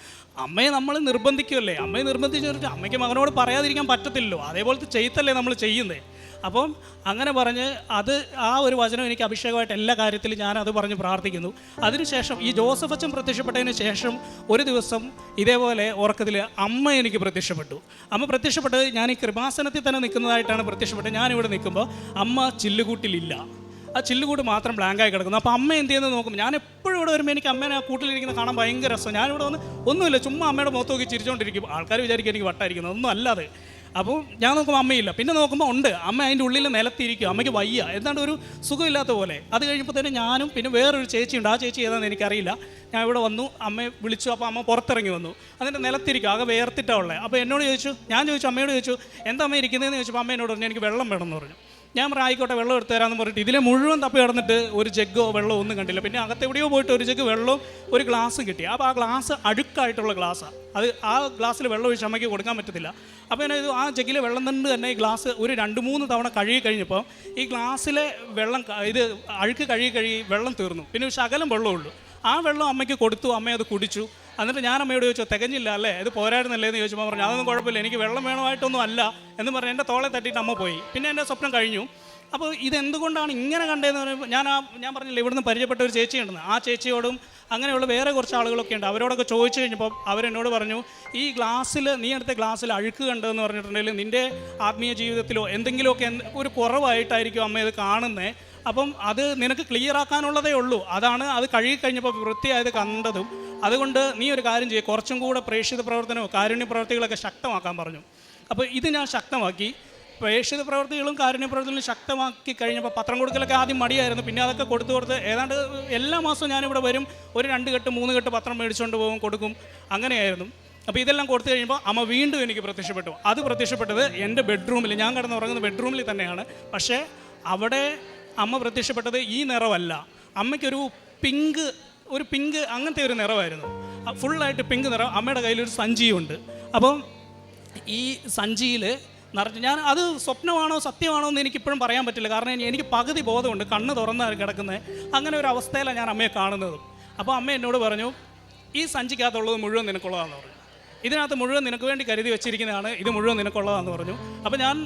അമ്മയെ നമ്മൾ നിർബന്ധിക്കുമല്ലേ അമ്മയെ നിർബന്ധിച്ചു അമ്മയ്ക്ക് മകനോട് പറയാതിരിക്കാൻ പറ്റത്തില്ലല്ലോ. അതേപോലത്തെ ചെയ്ത്തല്ലേ നമ്മൾ ചെയ്യുന്നത്? അപ്പം അങ്ങനെ പറഞ്ഞ് അത് ആ ഒരു വചനം എനിക്ക് അഭിഷേകമായിട്ട് എല്ലാ കാര്യത്തിലും ഞാൻ അത് പറഞ്ഞ് പ്രാർത്ഥിക്കുന്നു. അതിനുശേഷം ഈ ജോസഫ് അച്ഛൻ പ്രത്യക്ഷപ്പെട്ടതിന് ശേഷം ഒരു ദിവസം ഇതേപോലെ ഉറക്കത്തിൽ അമ്മ എനിക്ക് പ്രത്യക്ഷപ്പെട്ടു. അമ്മ പ്രത്യക്ഷപ്പെട്ടത് ഞാൻ ഈ കൃപാസനത്തിൽ തന്നെ നിൽക്കുന്നതായിട്ടാണ് പ്രത്യക്ഷപ്പെട്ടത്. ഞാനിവിടെ നിൽക്കുമ്പോൾ അമ്മ ചില്ലുകൂട്ടിലില്ല. ആ ചില്ലുകൂട്ട് മാത്രം ബ്ലാങ്കായി കിടക്കുന്നു. അപ്പോൾ അമ്മ എന്ത് ചെയ്യുന്നത് നോക്കും ഞാൻ എപ്പോഴും ഇവിടെ വരുമ്പോൾ എനിക്ക് അമ്മേനെ ആ കൂട്ടിലിരിക്കുന്ന കാണാൻ ഭയങ്കര രസം ഞാനിവിടെ വന്ന് ഒന്നുമില്ല ചുമ്മാ അമ്മയുടെ മുഖത്ത് നോക്കി ചിരിച്ചുകൊണ്ടിരിക്കും ആൾക്കാർ വിചാരിക്കും എനിക്ക് വട്ടായിരിക്കുന്നത് ഒന്നും അല്ലാതെ. അപ്പോൾ ഞാൻ നോക്കുമ്പോൾ അമ്മയില്ല. പിന്നെ നോക്കുമ്പോൾ ഉണ്ട്. അമ്മ അതിന്റെ ഉള്ളിൽ നിലത്തിരിക്കും. അമ്മയ്ക്ക് വയ്യ. എന്താണ്ട് ഒരു സുഖമില്ലാത്ത പോലെ. അത് കഴിഞ്ഞപ്പോൾ തന്നെ ഞാനും പിന്നെ വേറൊരു ചേച്ചിയുണ്ട്. ആ ചേച്ചി ഏതാണെന്ന് എനിക്കറിയില്ല. ഞാൻ ഇവിടെ വന്നു. അമ്മയെ വിളിച്ചു. അപ്പോൾ അമ്മ പുറത്തിറങ്ങി വന്നു. അതിന്റെ നിലത്തിരിക്കും. ആകെ വേർത്തിട്ടാണ് ഉള്ളത് അപ്പോൾ എന്നോട് ചോദിച്ചു ഞാൻ ചോദിച്ചു അമ്മയോട് ചോദിച്ചു എന്താ അമ്മ ഇരിക്കുന്നതെന്ന് ചോദിച്ചപ്പോൾ അമ്മ എന്നോട് പറഞ്ഞു എനിക്ക് വെള്ളം വേണമെന്ന് പറഞ്ഞു. ഞാൻ പറഞ്ഞു വെള്ളം എടുത്തു തരാമെന്ന് പറഞ്ഞിട്ട് ഇതിലെ മുഴുവൻ തപ്പി കിടന്നിട്ട് ഒരു ജഗ്ഗോ വെള്ളമോ ഒന്നും കണ്ടില്ല. പിന്നെ അകത്തെവിടെയോ പോയിട്ട് ഒരു ജഗ് വെള്ളവും ഒരു ഗ്ലാസ്സും കിട്ടി. അപ്പോൾ ആ ഗ്ലാസ് അഴുക്കായിട്ടുള്ള ഗ്ലാസ്സാണ് അത് ആ ഗ്ലാസ്സിൽ വെള്ളം ഒഴിച്ച് അമ്മയ്ക്ക് കൊടുക്കാൻ പറ്റത്തില്ല. അപ്പോൾ ഞാൻ ആ ജഗ്ഗിലെ വെള്ളം തന്നെ തന്നെ ഈ ഗ്ലാസ് ഒരു രണ്ട് മൂന്ന് തവണ കഴുകി കഴിഞ്ഞപ്പോൾ ഈ ഗ്ലാസ്സിലെ വെള്ളം ഇത് അഴുക്ക് കഴുകി കഴുകി വെള്ളം തീർന്നു. പിന്നെ ശകലം വെള്ളമുള്ളൂ ആ വെള്ളം അമ്മയ്ക്ക് കൊടുത്തു. അമ്മ അത് കുടിച്ചു. എന്നിട്ട് ഞാൻ അമ്മയോട് ചോദിച്ചു തികഞ്ഞില്ല അല്ലേ? ഇത് പോരായിരുന്നല്ലേ എന്ന് ചോദിച്ചപ്പോൾ പറഞ്ഞു അതൊന്നും കുഴപ്പമില്ല. എനിക്ക് വെള്ളം വേണമായിട്ടൊന്നും അല്ല. എന്ന് പറഞ്ഞ് എന്റെ തോളെ തട്ടിയിട്ട് അമ്മ പോയി. പിന്നെ എന്റെ സ്വപ്നം കഴിഞ്ഞു. അപ്പോൾ ഇതെന്തുകൊണ്ടാണ് ഇങ്ങനെ കണ്ടതെന്ന് പറയുമ്പോൾ ഞാൻ ആ ഞാൻ പറഞ്ഞില്ല ഇവിടുന്ന് പരിചയപ്പെട്ട ഒരു ചേച്ചി ഉണ്ടെന്ന്. ആ ചേച്ചിയോടും അങ്ങനെയുള്ള വേറെ കുറച്ച് ആളുകളൊക്കെ ഉണ്ട്. അവരോടൊക്കെ ചോദിച്ചു കഴിഞ്ഞപ്പോൾ അവരെന്നോട് പറഞ്ഞു ഈ ഗ്ലാസ്സിൽ നീ എടുത്ത ഗ്ലാസ്സിൽ അഴുക്ക് കണ്ടതെന്ന് പറഞ്ഞിട്ടുണ്ടെങ്കിൽ നിന്റെ ആത്മീയ ജീവിതത്തിലോ എന്തെങ്കിലുമൊക്കെ എന്ത് ഒരു കുറവായിട്ടായിരിക്കും അമ്മ ഇത് കാണുന്നത് അപ്പം അത് നിനക്ക് ക്ലിയർ ആക്കാനുള്ളതേ ഉള്ളൂ. അതാണ് അത് കഴുകി കഴിഞ്ഞപ്പോൾ വൃത്തിയായത് കണ്ടതും അതുകൊണ്ട് നീ ഒരു കാര്യം ചെയ്യുക കുറച്ചും കൂടെ പ്രേക്ഷിത പ്രവർത്തനവും കാരുണ്യ പ്രവർത്തികളൊക്കെ ശക്തമാക്കാൻ പറഞ്ഞു. അപ്പോൾ ഇത് ഞാൻ ശക്തമാക്കി. പ്രേക്ഷിത പ്രവർത്തികളും കാരുണ്യ പ്രവർത്തികളും ശക്തമാക്കി കഴിഞ്ഞപ്പോൾ പത്രം കൊടുക്കലൊക്കെ ആദ്യം മടിയായിരുന്നു. പിന്നെ അതൊക്കെ കൊടുത്തു കൊടുത്ത് ഏതാണ്ട് എല്ലാ മാസവും ഞാനിവിടെ വരും. ഒരു രണ്ട് കെട്ട് മൂന്ന് കെട്ട് പത്രം മേടിച്ചുകൊണ്ട് പോകും കൊടുക്കും. അങ്ങനെയായിരുന്നു. അപ്പോൾ ഇതെല്ലാം കൊടുത്തു കഴിയുമ്പോൾ അമ്മ വീണ്ടും എനിക്ക് പ്രത്യക്ഷപ്പെട്ടു. അത് പ്രത്യക്ഷപ്പെട്ടത് എന്റെ ബെഡ്റൂമിൽ ഞാൻ കിടന്നുറങ്ങുന്ന ബെഡ്റൂമിൽ തന്നെയാണ്. പക്ഷേ അവിടെ അമ്മ പ്രത്യക്ഷപ്പെട്ടത് ഈ നിറമല്ല അമ്മയ്ക്കൊരു പിങ്ക് ഒരു പിങ്ക് അങ്ങനത്തെ ഒരു നിറമായിരുന്നു. ഫുള്ളായിട്ട് പിങ്ക് നിറം. അമ്മയുടെ കയ്യിലൊരു സഞ്ചിയുണ്ട്. അപ്പം ഈ സഞ്ചിയിൽ നിറച്ച് ഞാൻ അത് സ്വപ്നമാണോ സത്യമാണോ എന്ന് എനിക്കിപ്പോഴും പറയാൻ പറ്റില്ല. കാരണം എനിക്ക് പകുതി ബോധമുണ്ട്. കണ്ണ് തുറന്നാണ് കിടക്കുന്നത് അങ്ങനെ ഒരു അവസ്ഥയിലാണ് ഞാൻ അമ്മയെ കാണുന്നത്. അപ്പോൾ അമ്മ എന്നോട് പറഞ്ഞു ഈ സഞ്ചിക്കകത്തുള്ളത് മുഴുവൻ നിനക്കുള്ളതാണെന്ന് പറഞ്ഞു. ഇതിനകത്ത് മുഴുവൻ നിനക്ക് വേണ്ടി കരുതി വെച്ചിരിക്കുന്നതാണ്. ഇത് മുഴുവൻ നിനക്കുള്ളതാണെന്ന് പറഞ്ഞു. അപ്പോൾ ഞാൻ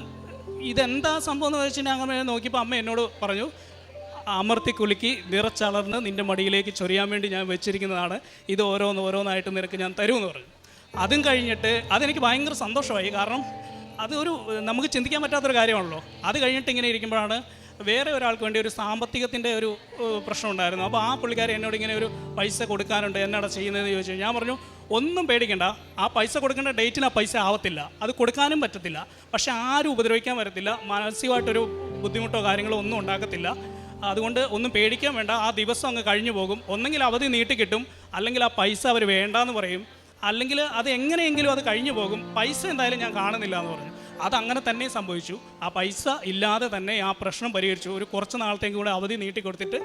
ഇതെന്താ സംഭവം എന്ന് വെച്ചാൽ അങ്ങനെ നോക്കിയപ്പോൾ അമ്മ എന്നോട് പറഞ്ഞു അമർത്തി കുലുക്കി നിറച്ചളർന്ന് നിന്റെ മടിയിലേക്ക് ചൊരിയാൻ വേണ്ടി ഞാൻ വെച്ചിരിക്കുന്നതാണ്. ഇത് ഓരോന്ന് ഓരോന്നായിട്ട് നിനക്ക് ഞാൻ തരുമെന്ന് പറഞ്ഞു. അതും കഴിഞ്ഞിട്ട് അതെനിക്ക് ഭയങ്കര സന്തോഷമായി. കാരണം അത് ഒരു നമുക്ക് ചിന്തിക്കാൻ പറ്റാത്തൊരു കാര്യമാണല്ലോ. അത് കഴിഞ്ഞിട്ട് ഇങ്ങനെ ഇരിക്കുമ്പോഴാണ് വേറെ ഒരാൾക്ക് വേണ്ടി ഒരു സാമ്പത്തികത്തിന്റെ ഒരു പ്രശ്നം ഉണ്ടായിരുന്നു. അപ്പോൾ ആ പുള്ളിക്കാരി എന്നോട് ഇങ്ങനെ ഒരു പൈസ കൊടുക്കാനുണ്ട് എന്നാണ് ചെയ്യുന്നതെന്ന് ചോദിച്ചു ഞാൻ പറഞ്ഞു ഒന്നും പേടിക്കണ്ട. ആ പൈസ കൊടുക്കേണ്ട ഡേറ്റിന് ആ പൈസ ആവത്തില്ല. അത് കൊടുക്കാനും പറ്റത്തില്ല. പക്ഷെ ആരും ഉപദ്രവിക്കാൻ വരത്തില്ല. മാനസികമായിട്ടൊരു ബുദ്ധിമുട്ടോ കാര്യങ്ങളോ ഒന്നും ഉണ്ടാക്കത്തില്ല അതുകൊണ്ട് ഒന്നും പേടിക്കാൻ വേണ്ട. ആ ദിവസം അങ്ങ് കഴിഞ്ഞു പോകും. ഒന്നെങ്കിൽ അവധി നീട്ടി കിട്ടും. അല്ലെങ്കിൽ ആ പൈസ അവർ വേണ്ടാന്ന് പറയും. അല്ലെങ്കിൽ അത് എങ്ങനെയെങ്കിലും അത് കഴിഞ്ഞു പോകും. പൈസ എന്തായാലും ഞാൻ കാണുന്നില്ല എന്ന് പറഞ്ഞു അതങ്ങനെ തന്നെ സംഭവിച്ചു. ആ പൈസ ഇല്ലാതെ തന്നെ ആ പ്രശ്നം പരിഹരിച്ചു. ഒരു കുറച്ച് നാളത്തേക്ക് കൂടെ അവധി നീട്ടിക്കൊടുത്തിട്ട്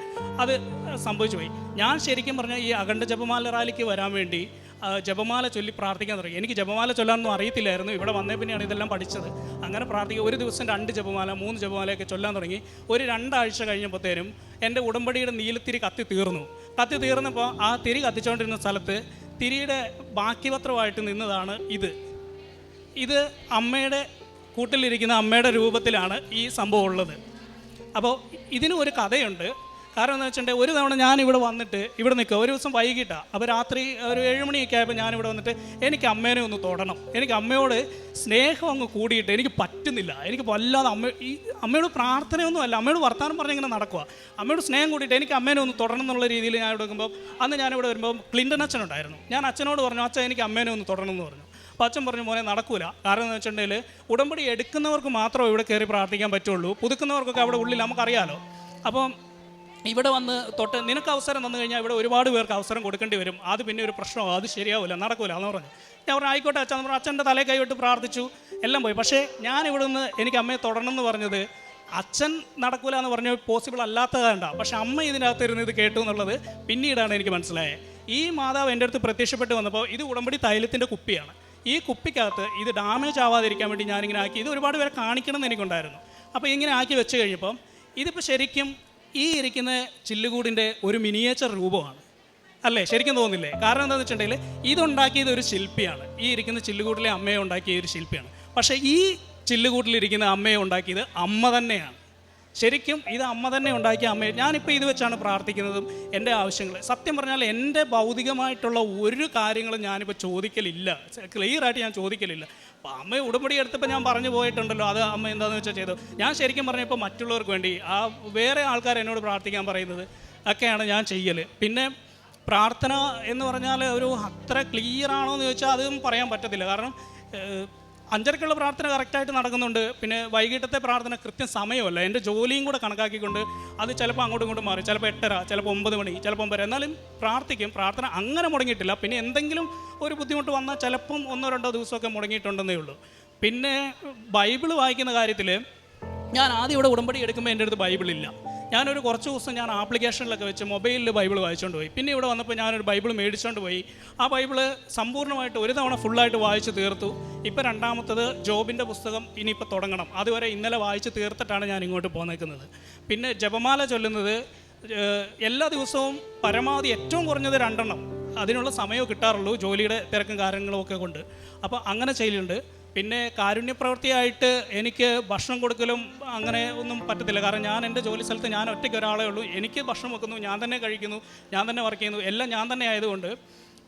അത് സംഭവിച്ചു പോയി. ഞാൻ ശരിക്കും പറഞ്ഞാൽ ഈ അഖണ്ഡ ജപമാല റാലിക്ക് വരാൻ വേണ്ടി ജപമാല ചൊല്ലി പ്രാർത്ഥിക്കാൻ തുടങ്ങി. എനിക്ക് ജപമാല ചൊല്ലാനൊന്നും അറിയത്തില്ലായിരുന്നു. ഇവിടെ വന്നേ പിന്നെയാണ് ഇതെല്ലാം പഠിച്ചത്. അങ്ങനെ പ്രാർത്ഥിക്കുക. ഒരു ദിവസം രണ്ട് ജപമാല മൂന്ന് ജപമാലയൊക്കെ ചൊല്ലാൻ തുടങ്ങി. ഒരു രണ്ടാഴ്ച കഴിഞ്ഞപ്പോഴത്തേനും എന്റെ ഉടമ്പടിയുടെ നീലത്തിരി കത്തി തീർന്നു. കത്തി തീർന്നപ്പോൾ ആ തിരി കത്തിച്ചുകൊണ്ടിരുന്ന സ്ഥലത്ത് തിരിയുടെ ബാക്കിപത്രമായിട്ട് നിന്നതാണ് ഇത്. ഇത് അമ്മയുടെ കൂട്ടിലിരിക്കുന്ന അമ്മയുടെ രൂപത്തിലാണ് ഈ സംഭവം ഉള്ളത്. അപ്പോൾ ഇതിനും ഒരു കഥയുണ്ട്. കാരണം എന്താ വെച്ചിട്ടുണ്ടെങ്കിൽ ഒരു തവണ ഞാൻ ഇവിടെ വന്നിട്ട് ഇവിടെ നിൽക്കുക. ഒരു ദിവസം വൈകിട്ടാണ് അപ്പോൾ രാത്രി ഒരു ഏഴുമണിയൊക്കെ ആയപ്പോൾ ഞാനിവിടെ വന്നിട്ട് എനിക്ക് അമ്മേനെ ഒന്ന് തൊടണം. എനിക്ക് അമ്മയോട് സ്നേഹം അങ്ങ് കൂടിയിട്ട് എനിക്ക് പറ്റുന്നില്ല. എനിക്ക് വല്ലാതെ അമ്മ ഈ അമ്മയോട് പ്രാർത്ഥനയൊന്നും അല്ല. അമ്മയോട് വർത്തമാനം പറഞ്ഞിങ്ങനെ നടക്കുക അമ്മയോട് സ്നേഹം കൂടിയിട്ട് എനിക്ക് അമ്മേനെ ഒന്ന് തൊടണം എന്നുള്ള രീതിയിൽ ഞാൻ ഇവിടെ വെക്കുമ്പോൾ അന്ന് ഞാനിവിടെ വരുമ്പോൾ ക്ലിന്റൺ അച്ഛനുണ്ടായിരുന്നു ഞാൻ അച്ഛനോട് പറഞ്ഞു അച്ഛൻ എനിക്ക് അമ്മേനെ ഒന്ന് തൊടണം എന്ന് പറഞ്ഞു. അപ്പോൾ അച്ഛൻ പറഞ്ഞു മോനെ നടക്കൂല. കാരണം എന്ന് വെച്ചിട്ടുണ്ടെങ്കിൽ ഉടമ്പടി എടുക്കുന്നവർക്ക് മാത്രമേ ഇവിടെ കയറി പ്രാർത്ഥിക്കാൻ പറ്റുള്ളൂ. പുതുക്കുന്നവർക്കൊക്കെ അവിടെ ഉള്ളിൽ നമുക്കറിയാലോ. അപ്പം ഇവിടെ വന്ന് തൊട്ട് നിനക്ക് അവസരം തന്നു കഴിഞ്ഞാൽ ഇവിടെ ഒരുപാട് പേർക്ക് അവസരം കൊടുക്കേണ്ടി വരും. അത് പിന്നെ ഒരു പ്രശ്നമോ അത് ശരിയാവില്ല നടക്കില്ല എന്ന് പറഞ്ഞു. ഞാൻ പറഞ്ഞു ആയിക്കോട്ടെ അച്ഛൻ പറഞ്ഞു. അച്ഛന്റെ തലേ കൈവിട്ട് പ്രാർത്ഥിച്ചു എല്ലാം പോയി. പക്ഷേ ഞാൻ ഇവിടെ നിന്ന് എനിക്ക് അമ്മയെ തുടരണമെന്ന് പറഞ്ഞത് അച്ഛൻ നടക്കൂല എന്ന് പറഞ്ഞ പോസിബിൾ അല്ലാത്തതാണ്ട. പക്ഷെ അമ്മ ഇതിനകത്ത് ഇരുന്ന് ഇത് കേട്ടു എന്നുള്ളത് പിന്നീടാണ് എനിക്ക് മനസ്സിലായത്. ഈ മാതാവ് എന്റെ അടുത്ത് പ്രത്യക്ഷപ്പെട്ട് വന്നപ്പോൾ ഇത് ഉടമ്പടി തൈലത്തിന്റെ കുപ്പിയാണ്. ഈ കുപ്പിക്കകത്ത് ഇത് ഡാമേജ് ആവാതിരിക്കാൻ വേണ്ടി ഞാനിങ്ങനെ ആക്കി ഇത് ഒരുപാട് പേരെ കാണിക്കണം എന്ന് എനിക്കുണ്ടായിരുന്നു. അപ്പോൾ ഇങ്ങനെ ആക്കി വെച്ച് കഴിഞ്ഞപ്പം ഇതിപ്പോൾ ശരിക്കും ഈ ഇരിക്കുന്ന ചില്ലുകൂടിന്റെ ഒരു മിനിയേച്ചർ രൂപമാണ്. അല്ലേ? ശരിക്കും തോന്നില്ലേ കാരണം എന്താണെന്ന് വെച്ചിട്ടുണ്ടെങ്കിൽ ഇതുണ്ടാക്കിയത് ഒരു ശില്പിയാണ്. ഈ ഇരിക്കുന്ന ചില്ലുകൂട്ടിലെ അമ്മയെ ഉണ്ടാക്കിയ ഒരു ശില്പിയാണ്. പക്ഷേ ഈ ചില്ലുകൂട്ടിലിരിക്കുന്ന അമ്മയെ ഉണ്ടാക്കിയത് അമ്മ തന്നെയാണ്. ശരിക്കും ഇത് അമ്മ തന്നെ ഉണ്ടാക്കിയ അമ്മയെ ഞാനിപ്പോൾ ഇത് വെച്ചാണ് പ്രാർത്ഥിക്കുന്നതും എന്റെ ആവശ്യങ്ങൾ സത്യം പറഞ്ഞാൽ എന്റെ ഭൗതികമായിട്ടുള്ള ഒരു കാര്യങ്ങളും ഞാനിപ്പോൾ ചോദിക്കലില്ല. ക്ലിയർ ആയിട്ട് ഞാൻ ചോദിക്കലില്ല. അപ്പോൾ അമ്മ ഉടമ്പടി എടുത്തപ്പോൾ ഞാൻ പറഞ്ഞു പോയിട്ടുണ്ടല്ലോ. അത് അമ്മ എന്താണെന്ന് വെച്ചാൽ ചെയ്തു. ഞാൻ ശരിക്കും പറഞ്ഞപ്പോൾ മറ്റുള്ളവർക്ക് വേണ്ടി ആ വേറെ ആൾക്കാർ എന്നോട് പ്രാർത്ഥിക്കാൻ പറയുന്നത് ഒക്കെയാണ് ഞാൻ ചെയ്യൽ പിന്നെ പ്രാർത്ഥന എന്ന് പറഞ്ഞാൽ ഒരു അത്ര ക്ലിയർ ആണോ എന്ന് ചോദിച്ചാൽ അതും പറയാൻ പറ്റത്തില്ല. കാരണം അഞ്ചരക്കുള്ള പ്രാർത്ഥന കറക്റ്റായിട്ട് നടക്കുന്നുണ്ട്. പിന്നെ വൈകിട്ടത്തെ പ്രാർത്ഥന കൃത്യം സമയമല്ല. എന്റെ ജോലിയും കൂടെ കണക്കാക്കിക്കൊണ്ട് അത് ചിലപ്പോൾ അങ്ങോട്ടും ഇങ്ങോട്ടും മാറി. ചിലപ്പോൾ എട്ടര ചിലപ്പോൾ ഒമ്പത് മണി ചിലപ്പോൾ ഒമ്പത് എന്നാലും പ്രാർത്ഥിക്കും. പ്രാർത്ഥന അങ്ങനെ മുടങ്ങിയിട്ടില്ല. പിന്നെ എന്തെങ്കിലും ഒരു ബുദ്ധിമുട്ട് വന്നാൽ ചിലപ്പം ഒന്നോ രണ്ടോ ദിവസമൊക്കെ മുടങ്ങിയിട്ടുണ്ടെന്നേ ഉള്ളൂ. പിന്നെ ബൈബിൾ വായിക്കുന്ന കാര്യത്തിൽ ഞാൻ ആദ്യം ഇവിടെ ഉടമ്പടി എടുക്കുമ്പോൾ എന്റെ അടുത്ത് ബൈബിളില്ല. ഞാനൊരു കുറച്ച് ദിവസം ഞാൻ ആപ്ലിക്കേഷനിലൊക്കെ വെച്ച് മൊബൈലിൽ ബൈബിൾ വായിച്ചുകൊണ്ട് പോയി. പിന്നെ ഇവിടെ വന്നപ്പോൾ ഞാനൊരു ബൈബിൾ മേടിച്ചുകൊണ്ട് പോയി. ആ ബൈബിൾ സമ്പൂർണമായിട്ട് ഒരു തവണ ഫുള്ളായിട്ട് വായിച്ച് തീർത്തു. ഇപ്പോൾ രണ്ടാമത്തത് ജോബിന്റെ പുസ്തകം ഇനിയിപ്പോൾ തുടങ്ങണം. അതുവരെ ഇന്നലെ വായിച്ച് തീർത്തിട്ടാണ് ഞാൻ ഇങ്ങോട്ട് പോന്നേക്കുന്നത്. പിന്നെ ജപമാല ചൊല്ലുന്നത് എല്ലാ ദിവസവും പരമാവധി ഏറ്റവും കുറഞ്ഞത് രണ്ടെണ്ണം. അതിനുള്ള സമയവും കിട്ടാറുള്ളൂ ജോലിയുടെ തിരക്കും കാര്യങ്ങളും ഒക്കെ കൊണ്ട്. അപ്പോൾ അങ്ങനെ ചെയ്യലുണ്ട്. പിന്നെ കാരുണ്യ പ്രവൃത്തിയായിട്ട് എനിക്ക് ഭക്ഷണം കൊടുക്കലും അങ്ങനെ ഒന്നും പറ്റത്തില്ല. കാരണം ഞാൻ എന്റെ ജോലി സ്ഥലത്ത് ഞാൻ ഒറ്റയ്ക്ക് ഒരാളേ ഉള്ളൂ. എനിക്ക് ഭക്ഷണം വെക്കുന്നു ഞാൻ തന്നെ കഴിക്കുന്നു ഞാൻ തന്നെ വർക്ക് ചെയ്യുന്നു എല്ലാം ഞാൻ തന്നെ ആയതുകൊണ്ട്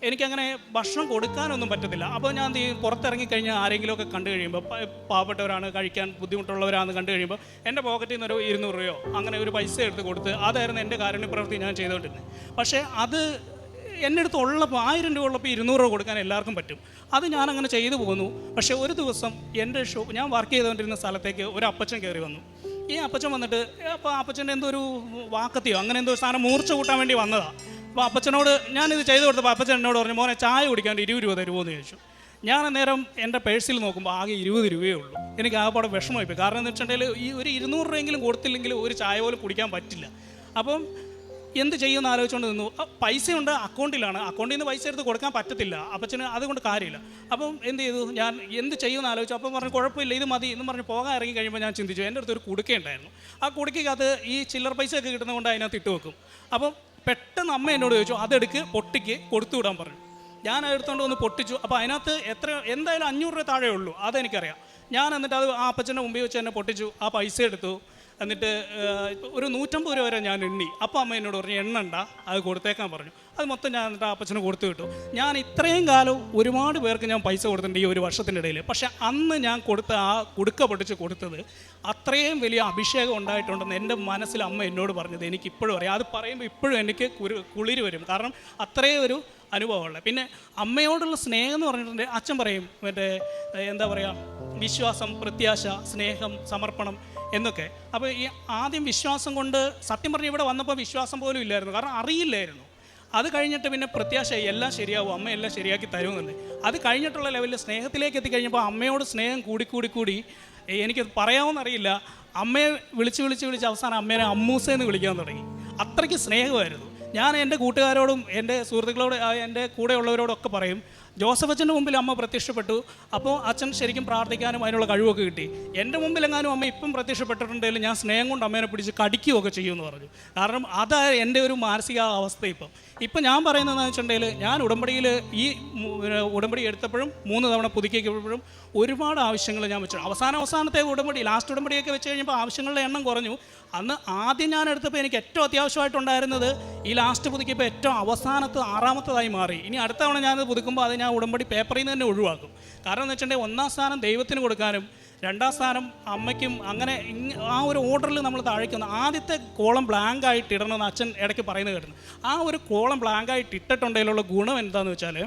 എനിക്കങ്ങനെ ഭക്ഷണം കൊടുക്കാനൊന്നും പറ്റത്തില്ല. അപ്പോൾ ഞാൻ എന്ത് ചെയ്യും? പുറത്തിറങ്ങി കഴിഞ്ഞാൽ ആരെങ്കിലുമൊക്കെ കണ്ടു കഴിയുമ്പോൾ പാവപ്പെട്ടവരാണ് കഴിക്കാൻ ബുദ്ധിമുട്ടുള്ളവരാണെന്ന് കണ്ടു കഴിയുമ്പോൾ എന്റെ പോക്കറ്റിൽ നിന്ന് ഒരു ഇരുന്നൂറ് രൂപയോ അങ്ങനെ ഒരു പൈസ എടുത്ത് കൊടുത്ത് അതായിരുന്നു എന്റെ കാരുണ്യ പ്രവൃത്തി ഞാൻ ചെയ്തുകൊണ്ടിരുന്നത്. പക്ഷേ അത് എന്റെ അടുത്ത് ഉള്ളപ്പോൾ ആയിരം രൂപ ഉള്ളപ്പോൾ ഇരുന്നൂറ് രൂപ കൊടുക്കാൻ എല്ലാവർക്കും പറ്റും. അത് ഞാൻ അങ്ങനെ ചെയ്തു പോകുന്നു. പക്ഷേ ഒരു ദിവസം എന്റെ ഷോ ഞാൻ വർക്ക് ചെയ്തുകൊണ്ടിരുന്ന സ്ഥലത്തേക്ക് ഒരു അപ്പച്ചൻ കയറി വന്നു. ഈ അപ്പച്ചൻ വന്നിട്ട് അപ്പോൾ അപ്പച്ചന്റെ എന്തോ ഒരു വാക്കത്തിയോ? അങ്ങനെ എന്തോ സാധനം മൂർച്ച കൂട്ടാൻ വേണ്ടി വന്നതാണ് അപ്പോൾ അപ്പച്ചനോട് ഞാനിത് ചെയ്തു കൊടുത്തപ്പോൾ അപ്പച്ചൻ എന്നോട് പറഞ്ഞു മോനെ ചായ കുടിക്കാൻ ഇരുപത് രൂപ തരുമോ എന്ന് ചോദിച്ചു. ഞാൻ അന്നേരം എന്റെ പേഴ്സിൽ നോക്കുമ്പോൾ ആകെ ഇരുപത് രൂപയേ ഉള്ളൂ. എനിക്ക് ആകെപ്പാടെ വിഷമമായിപ്പോയി കാരണം എന്ന് വെച്ചിട്ടുണ്ടെങ്കിൽ ഈ ഒരു ഇരുന്നൂറ് രൂപയെങ്കിലും കൊടുത്തില്ലെങ്കിൽ ഒരു ചായ പോലും കുടിക്കാൻ പറ്റില്ല. അപ്പം എന്ത് ചെയ്യുമെന്ന് ആലോചിച്ചുകൊണ്ട് നിന്നു. പൈസയുണ്ട് അക്കൗണ്ടിലാണ്. അക്കൗണ്ടിൽ നിന്ന് പൈസ എടുത്ത് കൊടുക്കാൻ പറ്റത്തില്ല. അപ്പച്ചന് അതുകൊണ്ട് കാര്യമില്ല. അപ്പം എന്ത് ചെയ്തു? ഞാൻ എന്ത് ചെയ്യുമെന്ന് ആലോചിച്ചു. അപ്പം പറഞ്ഞു കുഴപ്പമില്ല ഇത് മതി എന്ന് പറഞ്ഞ് പോകാൻ ഇറങ്ങി കഴിയുമ്പോൾ ഞാൻ ചിന്തിച്ചു എന്റെ അടുത്തൊരു കുടുക്കയുണ്ടായിരുന്നു ആ കുടുക്കകത്ത് ഈ ചില്ലർ പൈസ ഒക്കെ കിട്ടുന്നതുകൊണ്ട് അതിനകത്ത് ഇട്ട് വെക്കും. അപ്പം പെട്ടെന്ന് അമ്മ എന്നോട് ചോദിച്ചു അതെടുക്ക് പൊട്ടിക്ക് കൊടുത്തു വിടാൻ പറഞ്ഞു. ഞാൻ എടുത്തുകൊണ്ട് വന്ന് പൊട്ടിച്ചു. അപ്പോൾ അതിനകത്ത് എത്ര എന്തായാലും അഞ്ഞൂറ് രൂപ താഴെ ഉള്ളൂ അതെനിക്കറിയാം. ഞാൻ എന്നിട്ട് അത് ആ അപ്പച്ചന്റെ മുമ്പിൽ വെച്ച് തന്നെ പൊട്ടിച്ചു. ആ പൈസ എടുത്തു. എന്നിട്ട് ഒരു നൂറ്റമ്പത് രൂപ വരെ ഞാൻ എണ്ണി. അപ്പം അമ്മ എന്നോട് പറഞ്ഞു എണ്ണണ്ട അത് കൊടുത്തേക്കാൻ പറഞ്ഞു. അത് മൊത്തം ഞാൻ എന്നിട്ട് അപ്പച്ചന് കൊടുത്തു വിട്ടു. ഞാൻ ഇത്രയും കാലം ഒരുപാട് പേർക്ക് ഞാൻ പൈസ കൊടുത്തിട്ടുണ്ട് ഈ ഒരു വർഷത്തിന്റെ ഇടയിൽ. പക്ഷേ അന്ന് ഞാൻ കൊടുത്ത ആ കുടുക്ക പൊട്ടിച്ച് കൊടുത്തത് അത്രയും വലിയ അഭിഷേകം ഉണ്ടായിട്ടുണ്ടെന്ന് എന്റെ മനസ്സിൽ അമ്മ എന്നോട് പറഞ്ഞത്. എനിക്ക് ഇപ്പോഴും അറിയാം. അത് പറയുമ്പോൾ ഇപ്പോഴും എനിക്ക് കുരു കുളിര് വരും. കാരണം അത്രയും ഒരു അനുഭവമുള്ള. പിന്നെ അമ്മയോടുള്ള സ്നേഹം എന്ന് പറഞ്ഞിട്ടുണ്ടെങ്കിൽ അച്ഛൻ പറയും മറ്റേ എന്താ പറയുക വിശ്വാസം പ്രത്യാശ സ്നേഹം സമർപ്പണം എന്നൊക്കെ. അപ്പോൾ ഈ ആദ്യം വിശ്വാസം കൊണ്ട് സത്യം പറഞ്ഞ് ഇവിടെ വന്നപ്പോൾ വിശ്വാസം പോലും ഇല്ലായിരുന്നു. കാരണം അറിയില്ലായിരുന്നു. അത് കഴിഞ്ഞിട്ട് പിന്നെ പ്രത്യാശ എല്ലാം ശരിയാവും. അമ്മ എല്ലാം ശരിയാക്കി തരുമെന്നുണ്ട് അത് കഴിഞ്ഞിട്ടുള്ള ലെവലിൽ സ്നേഹത്തിലേക്ക് എത്തിക്കഴിഞ്ഞപ്പോൾ അമ്മയോട് സ്നേഹം കൂടി കൂടി കൂടി ഏ, എനിക്ക് പറയാമെന്നറിയില്ല അമ്മയെ വിളിച്ച് വിളിച്ച് വിളിച്ച് അവസാനം അമ്മേനെ അമ്മൂസേന്ന് വിളിക്കാൻ തുടങ്ങി. അത്രയ്ക്ക് സ്നേഹമായിരുന്നു. ഞാൻ എന്റെ കൂട്ടുകാരോടും എന്റെ സുഹൃത്തുക്കളോട് എന്റെ കൂടെയുള്ളവരോടൊക്കെ പറയും ജോസഫ് അച്ഛന്റെ മുമ്പിൽ അമ്മ പ്രത്യക്ഷപ്പെട്ടു. അപ്പോൾ അച്ഛൻ ശരിക്കും പ്രാർത്ഥിക്കാനും അതിനുള്ള കഴിവൊക്കെ കിട്ടി. എന്റെ മുമ്പിലെങ്ങാനും അമ്മ ഇപ്പം പ്രത്യക്ഷപ്പെട്ടിട്ടുണ്ടെങ്കിൽ ഞാൻ സ്നേഹം കൊണ്ട് അമ്മേനെ പിടിച്ച് കടിക്കുകയൊക്കെ ചെയ്യുമെന്ന് പറഞ്ഞു. കാരണം അതാ എന്റെ ഒരു മാനസിക അവസ്ഥ ഇപ്പം. ഇപ്പം ഞാൻ പറയുന്നതെന്ന് വെച്ചിട്ടുണ്ടെങ്കിൽ ഞാൻ ഉടമ്പടിയിൽ ഈ ഉടമ്പടി എടുത്തപ്പോഴും മൂന്ന് തവണ പുതുക്കിയപ്പോഴും ഒരുപാട് ആവശ്യങ്ങൾ ഞാൻ വെച്ചു അവസാന അവസാനത്തെ ഉടമ്പടി ലാസ്റ്റ് ഉടമ്പടിയൊക്കെ വെച്ച് കഴിഞ്ഞപ്പോൾ ആവശ്യങ്ങളുടെ എണ്ണം കുറഞ്ഞു. അന്ന് ആദ്യം ഞാൻ എടുത്തപ്പോൾ എനിക്ക് ഏറ്റവും അത്യാവശ്യമായിട്ടുണ്ടായിരുന്നത് ഈ ലാസ്റ്റ് പുതുക്കിയപ്പോൾ ഏറ്റവും അവസാനത്ത് ആറാമത്തതായി മാറി. ഇനി അടുത്ത തവണ ഞാനത് പുതുക്കുമ്പോൾ അത് ഞാൻ ഉടമ്പടി പേപ്പറിൽ നിന്ന് തന്നെ ഒഴിവാക്കും. കാരണം എന്ന് വെച്ചിട്ടുണ്ടെങ്കിൽ ഒന്നാം സ്ഥാനം ദൈവത്തിന് കൊടുക്കാനും രണ്ടാം സ്ഥാനം അമ്മയ്ക്കും അങ്ങനെ ആ ഒരു ഓർഡറിൽ നമ്മൾ താഴേക്കുന്ന ആദ്യത്തെ കോളം ബ്ലാങ്ക് ആയിട്ട് ഇടണമെന്ന് അച്ഛൻ ഇടയ്ക്ക് പറയുന്നത് കേട്ടിട്ടുണ്ട്. ആ ഒരു കോളം ബ്ലാങ്ക് ആയിട്ട് ഇട്ടിട്ടുണ്ടെങ്കിലുള്ള ഗുണം എന്താണെന്ന് വെച്ചാൽ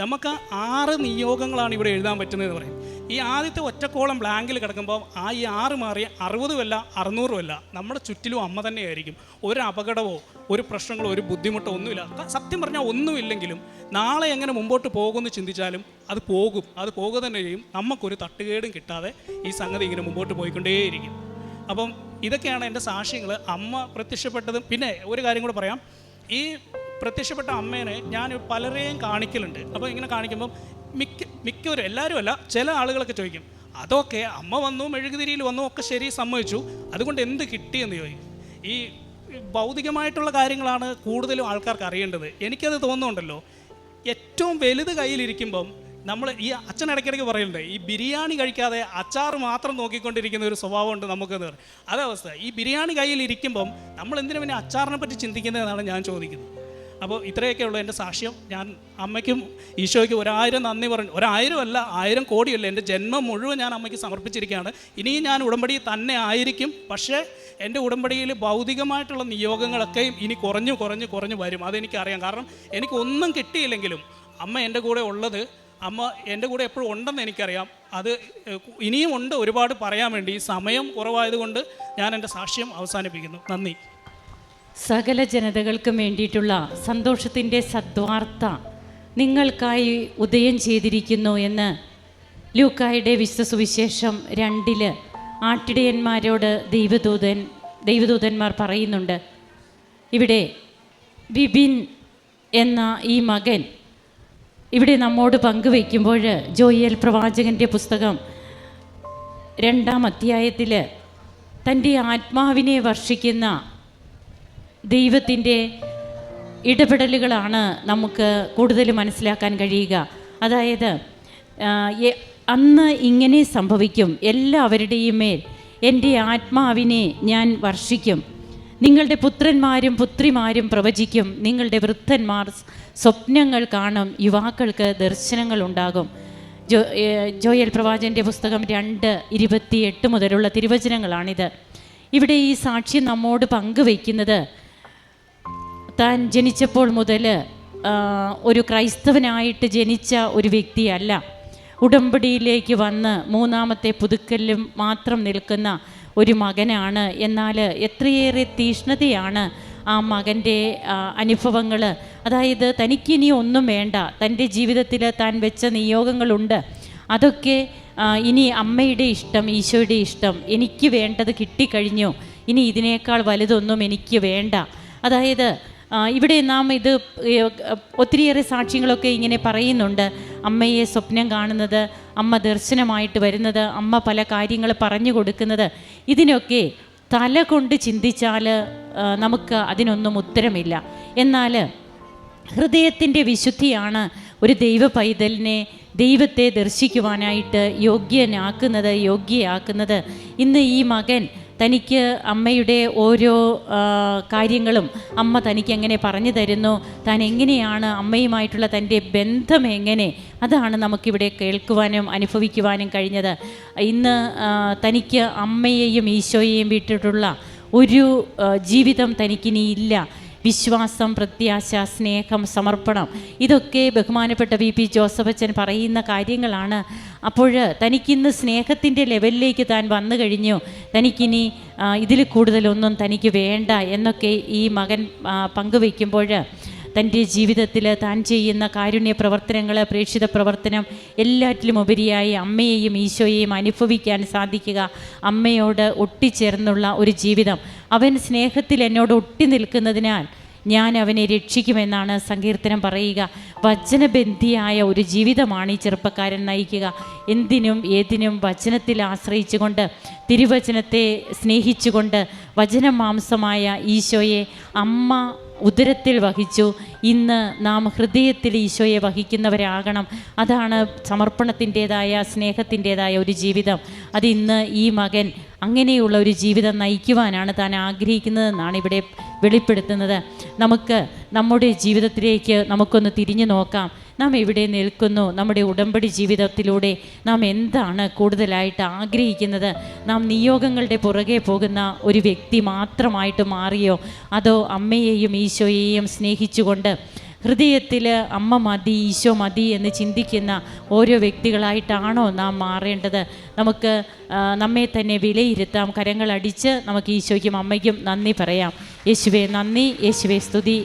നമുക്ക് ആറ് നിയോഗങ്ങളാണ് ഇവിടെ എഴുതാൻ പറ്റുന്നത് എന്ന് പറയും. ഈ ആദ്യത്തെ ഒറ്റക്കോളം ബ്ലാങ്കിൽ കിടക്കുമ്പോൾ ആ ഈ ആറ് മാറി അറുപതുമല്ല അറുന്നൂറുമല്ല നമ്മുടെ ചുറ്റിലും അമ്മ തന്നെയായിരിക്കും. ഒരു അപകടമോ ഒരു പ്രശ്നങ്ങളോ ഒരു ബുദ്ധിമുട്ടോ ഒന്നുമില്ല. സത്യം പറഞ്ഞാൽ ഒന്നുമില്ലെങ്കിലും നാളെ എങ്ങനെ മുമ്പോട്ട് പോകുമെന്ന് ചിന്തിച്ചാലും അത് പോകും. അത് പോകുക തന്നെ ചെയ്യും. നമുക്കൊരു തട്ടുകേടും കിട്ടാതെ ഈ സംഗതി ഇങ്ങനെ മുമ്പോട്ട് പോയിക്കൊണ്ടേയിരിക്കും. അപ്പം ഇതൊക്കെയാണ് എന്റെ സാക്ഷ്യങ്ങൾ അമ്മ പ്രത്യക്ഷപ്പെട്ടതും പിന്നെ ഒരു കാര്യം കൂടെ പറയാം. ഈ പ്രത്യക്ഷപ്പെട്ട അമ്മേനെ ഞാൻ പലരെയും കാണിക്കലുണ്ട്. അപ്പോൾ ഇങ്ങനെ കാണിക്കുമ്പം മിക്ക മിക്കവരും എല്ലാവരും അല്ല ചില ആളുകളൊക്കെ ചോദിക്കും അതൊക്കെ അമ്മ വന്നു മെഴുകുതിരിയിൽ വന്നു ഒക്കെ ശരി സമ്മതിച്ചു. അതുകൊണ്ട് എന്ത് കിട്ടിയെന്ന് ചോദിക്കും. ഈ ഭൗതികമായിട്ടുള്ള കാര്യങ്ങളാണ് കൂടുതലും ആൾക്കാർക്ക് അറിയേണ്ടത്. എനിക്കത് തോന്നുന്നുണ്ടല്ലോ. ഏറ്റവും വലുത് കയ്യിലിരിക്കുമ്പം നമ്മൾ ഈ അച്ഛൻ ഇടയ്ക്കിടയ്ക്ക് പറയുന്നുണ്ട് ഈ ബിരിയാണി കഴിക്കാതെ അച്ചാർ മാത്രം നോക്കിക്കൊണ്ടിരിക്കുന്ന ഒരു സ്വഭാവമുണ്ട് നമുക്കെന്ന് പറയും. അവസ്ഥ. ഈ ബിരിയാണി കയ്യിലിരിക്കുമ്പം നമ്മൾ എന്തിനു പിന്നെ അച്ചാറിനെ പറ്റി ചിന്തിക്കുന്നതെന്നാണ് ഞാൻ ചോദിക്കുന്നത്. അപ്പോൾ ഇത്രയൊക്കെ ഉള്ളൂ എന്റെ സാക്ഷ്യം. ഞാൻ അമ്മയ്ക്കും ഈശോയ്ക്കും ഒരായിരം നന്ദി പറഞ്ഞു. ഒരായിരം അല്ല ആയിരം കോടിയല്ല. എന്റെ ജന്മം മുഴുവൻ ഞാൻ അമ്മയ്ക്ക് സമർപ്പിച്ചിരിക്കുകയാണ്. ഇനിയും ഞാൻ ഉടമ്പടി തന്നെ ആയിരിക്കും. പക്ഷേ എന്റെ ഉടമ്പടിയിൽ ഭൗതികമായിട്ടുള്ള നിയോഗങ്ങളൊക്കെയും ഇനി കുറഞ്ഞു കുറഞ്ഞു കുറഞ്ഞു വരും. അതെനിക്കറിയാം. കാരണം എനിക്കൊന്നും കിട്ടിയില്ലെങ്കിലും അമ്മ എന്റെ കൂടെ ഉള്ളത് അമ്മ എന്റെ കൂടെ എപ്പോഴും ഉണ്ടെന്ന് എനിക്കറിയാം. അത് ഇനിയും ഉണ്ട് ഒരുപാട് പറയാൻ വേണ്ടി. സമയം കുറവായതുകൊണ്ട് ഞാൻ എന്റെ സാക്ഷ്യം അവസാനിപ്പിക്കുന്നു. നന്ദി. സകല ജനതകൾക്കും വേണ്ടിയിട്ടുള്ള സന്തോഷത്തിന്റെ സദ്വാർത്ത നിങ്ങൾക്കായി ഉദയം ചെയ്തിരിക്കുന്നു എന്ന് ലൂക്കായുടെ വിശ്വസുവിശേഷം സുവിശേഷം രണ്ടിൽ ആട്ടിടയന്മാരോട് ദൈവദൂതൻ ദൈവദൂതന്മാർ പറയുന്നുണ്ട്. ഇവിടെ വിപിൻ എന്ന ഈ മകൻ ഇവിടെ നമ്മോട് പങ്കുവയ്ക്കുമ്പോൾ ജോയൽ പ്രവാചകന്റെ പുസ്തകം രണ്ടാം അധ്യായത്തിൽ തന്റെ ആത്മാവിനെ വർഷിക്കുന്ന ദൈവത്തിന്റെ ഇടപെടലുകളാണ് നമുക്ക് കൂടുതൽ മനസ്സിലാക്കാൻ കഴിയുക. അതായത് അന്ന് ഇങ്ങനെ സംഭവിക്കും. എല്ലാവരുടെയും മേൽ എന്റെ ആത്മാവിനെ ഞാൻ വർഷിക്കും. നിങ്ങളുടെ പുത്രന്മാരും പുത്രിമാരും പ്രവചിക്കും. നിങ്ങളുടെ വൃദ്ധന്മാർ സ്വപ്നങ്ങൾ കാണും. യുവാക്കൾക്ക് ദർശനങ്ങൾ ഉണ്ടാകും. ജോ ജോയൽ പ്രവാചന്റെ പുസ്തകം രണ്ട് ഇരുപത്തി എട്ട് മുതലുള്ള തിരുവചനങ്ങളാണിത്. ഇവിടെ ഈ സാക്ഷ്യം നമ്മോട് പങ്കുവയ്ക്കുന്നത് താൻ ജനിച്ചപ്പോൾ മുതൽ ഒരു ക്രൈസ്തവനായിട്ട് ജനിച്ച ഒരു വ്യക്തിയല്ല. ഉടമ്പടിയിലേക്ക് വന്ന് മൂന്നാമത്തെ പുതുക്കലിലും മാത്രം നിൽക്കുന്ന ഒരു മകനാണ്. എന്നാൽ എത്രയേറെ തീഷ്ണതയാണ് ആ മകന്റെ അനുഭവങ്ങൾ. അതായത് തനിക്കിനി ഒന്നും വേണ്ട. തന്റെ ജീവിതത്തിൽ താൻ വെച്ച നിയോഗങ്ങളുണ്ട്. അതൊക്കെ ഇനി അമ്മയുടെ ഇഷ്ടം ഈശോയുടെ ഇഷ്ടം. എനിക്ക് വേണ്ടത് കിട്ടിക്കഴിഞ്ഞു. ഇനി ഇതിനേക്കാൾ വലുതൊന്നും എനിക്ക് വേണ്ട. അതായത് ഇവിടെ നാം ഇത് ഒത്തിരിയേറെ സാക്ഷ്യങ്ങളൊക്കെ ഇങ്ങനെ പറയുന്നുണ്ട്. അമ്മയെ സ്വപ്നം കാണുന്നത് അമ്മ ദർശനമായിട്ട് വരുന്നത് അമ്മ പല കാര്യങ്ങൾ പറഞ്ഞു കൊടുക്കുന്നത്. ഇതിനൊക്കെ തല കൊണ്ട് ചിന്തിച്ചാൽ നമുക്ക് അതിനൊന്നും ഉത്തരമില്ല. എന്നാൽ ഹൃദയത്തിന്റെ വിശുദ്ധിയാണ് ഒരു ദൈവ പൈതലിനെ ദൈവത്തെ ദർശിക്കുവാനായിട്ട് യോഗ്യനാക്കുന്നത് യോഗ്യയാക്കുന്നത്. ഇന്ന് ഈ മകൻ തനിക്ക് അമ്മയുടെ ഓരോ കാര്യങ്ങളും അമ്മ തനിക്ക് എങ്ങനെ പറഞ്ഞു തരുന്നു താൻ എങ്ങനെയാണ് അമ്മയുമായിട്ടുള്ള തന്റെ ബന്ധം എങ്ങനെ അതാണ് നമുക്കിവിടെ കേൾക്കുവാനും അനുഭവിക്കുവാനും കഴിഞ്ഞത്. ഇന്ന് തനിക്ക് അമ്മയെയും ഈശോയെയും വിട്ടിട്ടുള്ള ഒരു ജീവിതം തനിക്കിനി ഇല്ല. വിശ്വാസം പ്രത്യാശ സ്നേഹം സമർപ്പണം ഇതൊക്കെ ബഹുമാനപ്പെട്ട വി പി ജോസഫ് അച്ഛൻ പറയുന്ന കാര്യങ്ങളാണ്. അപ്പോൾ തനിക്കിന്ന് സ്നേഹത്തിന്റെ ലെവലിലേക്ക് താൻ വന്നു കഴിഞ്ഞു. തനിക്കിനി ഇതിൽ കൂടുതലൊന്നും തനിക്ക് വേണ്ട എന്നൊക്കെ ഈ മകൻ പങ്കുവയ്ക്കുമ്പോൾ തന്റെ ജീവിതത്തിൽ താൻ ചെയ്യുന്ന കാരുണ്യ പ്രവർത്തനങ്ങൾ പ്രേക്ഷിത പ്രവർത്തനം എല്ലാറ്റിലും ഉപരിയായി അമ്മയെയും ഈശോയെയും അനുഭവിക്കാൻ സാധിക്കുക. അമ്മയോട് ഒട്ടിച്ചേർന്നുള്ള ഒരു ജീവിതം. അവൻ സ്നേഹത്തിൽ എന്നോട് ഒട്ടി നിൽക്കുന്നതിനാൽ ഞാൻ അവനെ രക്ഷിക്കുമെന്നാണ് സങ്കീർത്തനം പറയുക. വചനബന്ധിയായ ഒരു ജീവിതമാണ് ഈ ചെറുപ്പക്കാരൻ നയിക്കുക. എന്തിനും ഏതിനും വചനത്തിൽ ആശ്രയിച്ചുകൊണ്ട് തിരുവചനത്തെ സ്നേഹിച്ചുകൊണ്ട് വചനമാംസമായ ഈശോയെ അമ്മ ഉദരത്തിൽ വഹിച്ചു. ഇന്ന് നാം ഹൃദയത്തിൽ ഈശോയെ വഹിക്കുന്നവരാകണം. അതാണ് സമർപ്പണത്തിന്റെതായ സ്നേഹത്തിന്റെതായ ഒരു ജീവിതം. അത് ഇന്ന് ഈ മകൻ അങ്ങനെയുള്ള ഒരു ജീവിതം നയിക്കുവാനാണ് താൻ ആഗ്രഹിക്കുന്നതെന്നാണ് ഇവിടെ വെളിപ്പെടുത്തുന്നത്. നമുക്ക് നമ്മുടെ ജീവിതത്തിലേക്ക് നമുക്കൊന്ന് തിരിഞ്ഞു നോക്കാം. നാം എവിടെ നിൽക്കുന്നു? നമ്മുടെ ഉടമ്പടി ജീവിതത്തിലൂടെ നാം എന്താണ് കൂടുതലായിട്ട് ആഗ്രഹിക്കുന്നത്? നാം നിയോഗങ്ങളുടെ പുറകെ പോകുന്ന ഒരു വ്യക്തി മാത്രമായിട്ട് മാറിയോ? അതോ അമ്മയെയും ഈശോയെയും സ്നേഹിച്ചുകൊണ്ട് ഹൃദയത്തിൽ അമ്മ മതി ഈശോ മതി എന്ന് ചിന്തിക്കുന്ന ഓരോ വ്യക്തികളായിട്ടാണോ നാം മാറേണ്ടത്? നമുക്ക് നമ്മെ തന്നെ വിലയിരുത്താം. കരങ്ങളടിച്ച് നമുക്ക് ഈശോയ്ക്കും അമ്മയ്ക്കും നന്ദി പറയാം. യേശുവെ നന്ദി യേശുവെ സ്തുതി.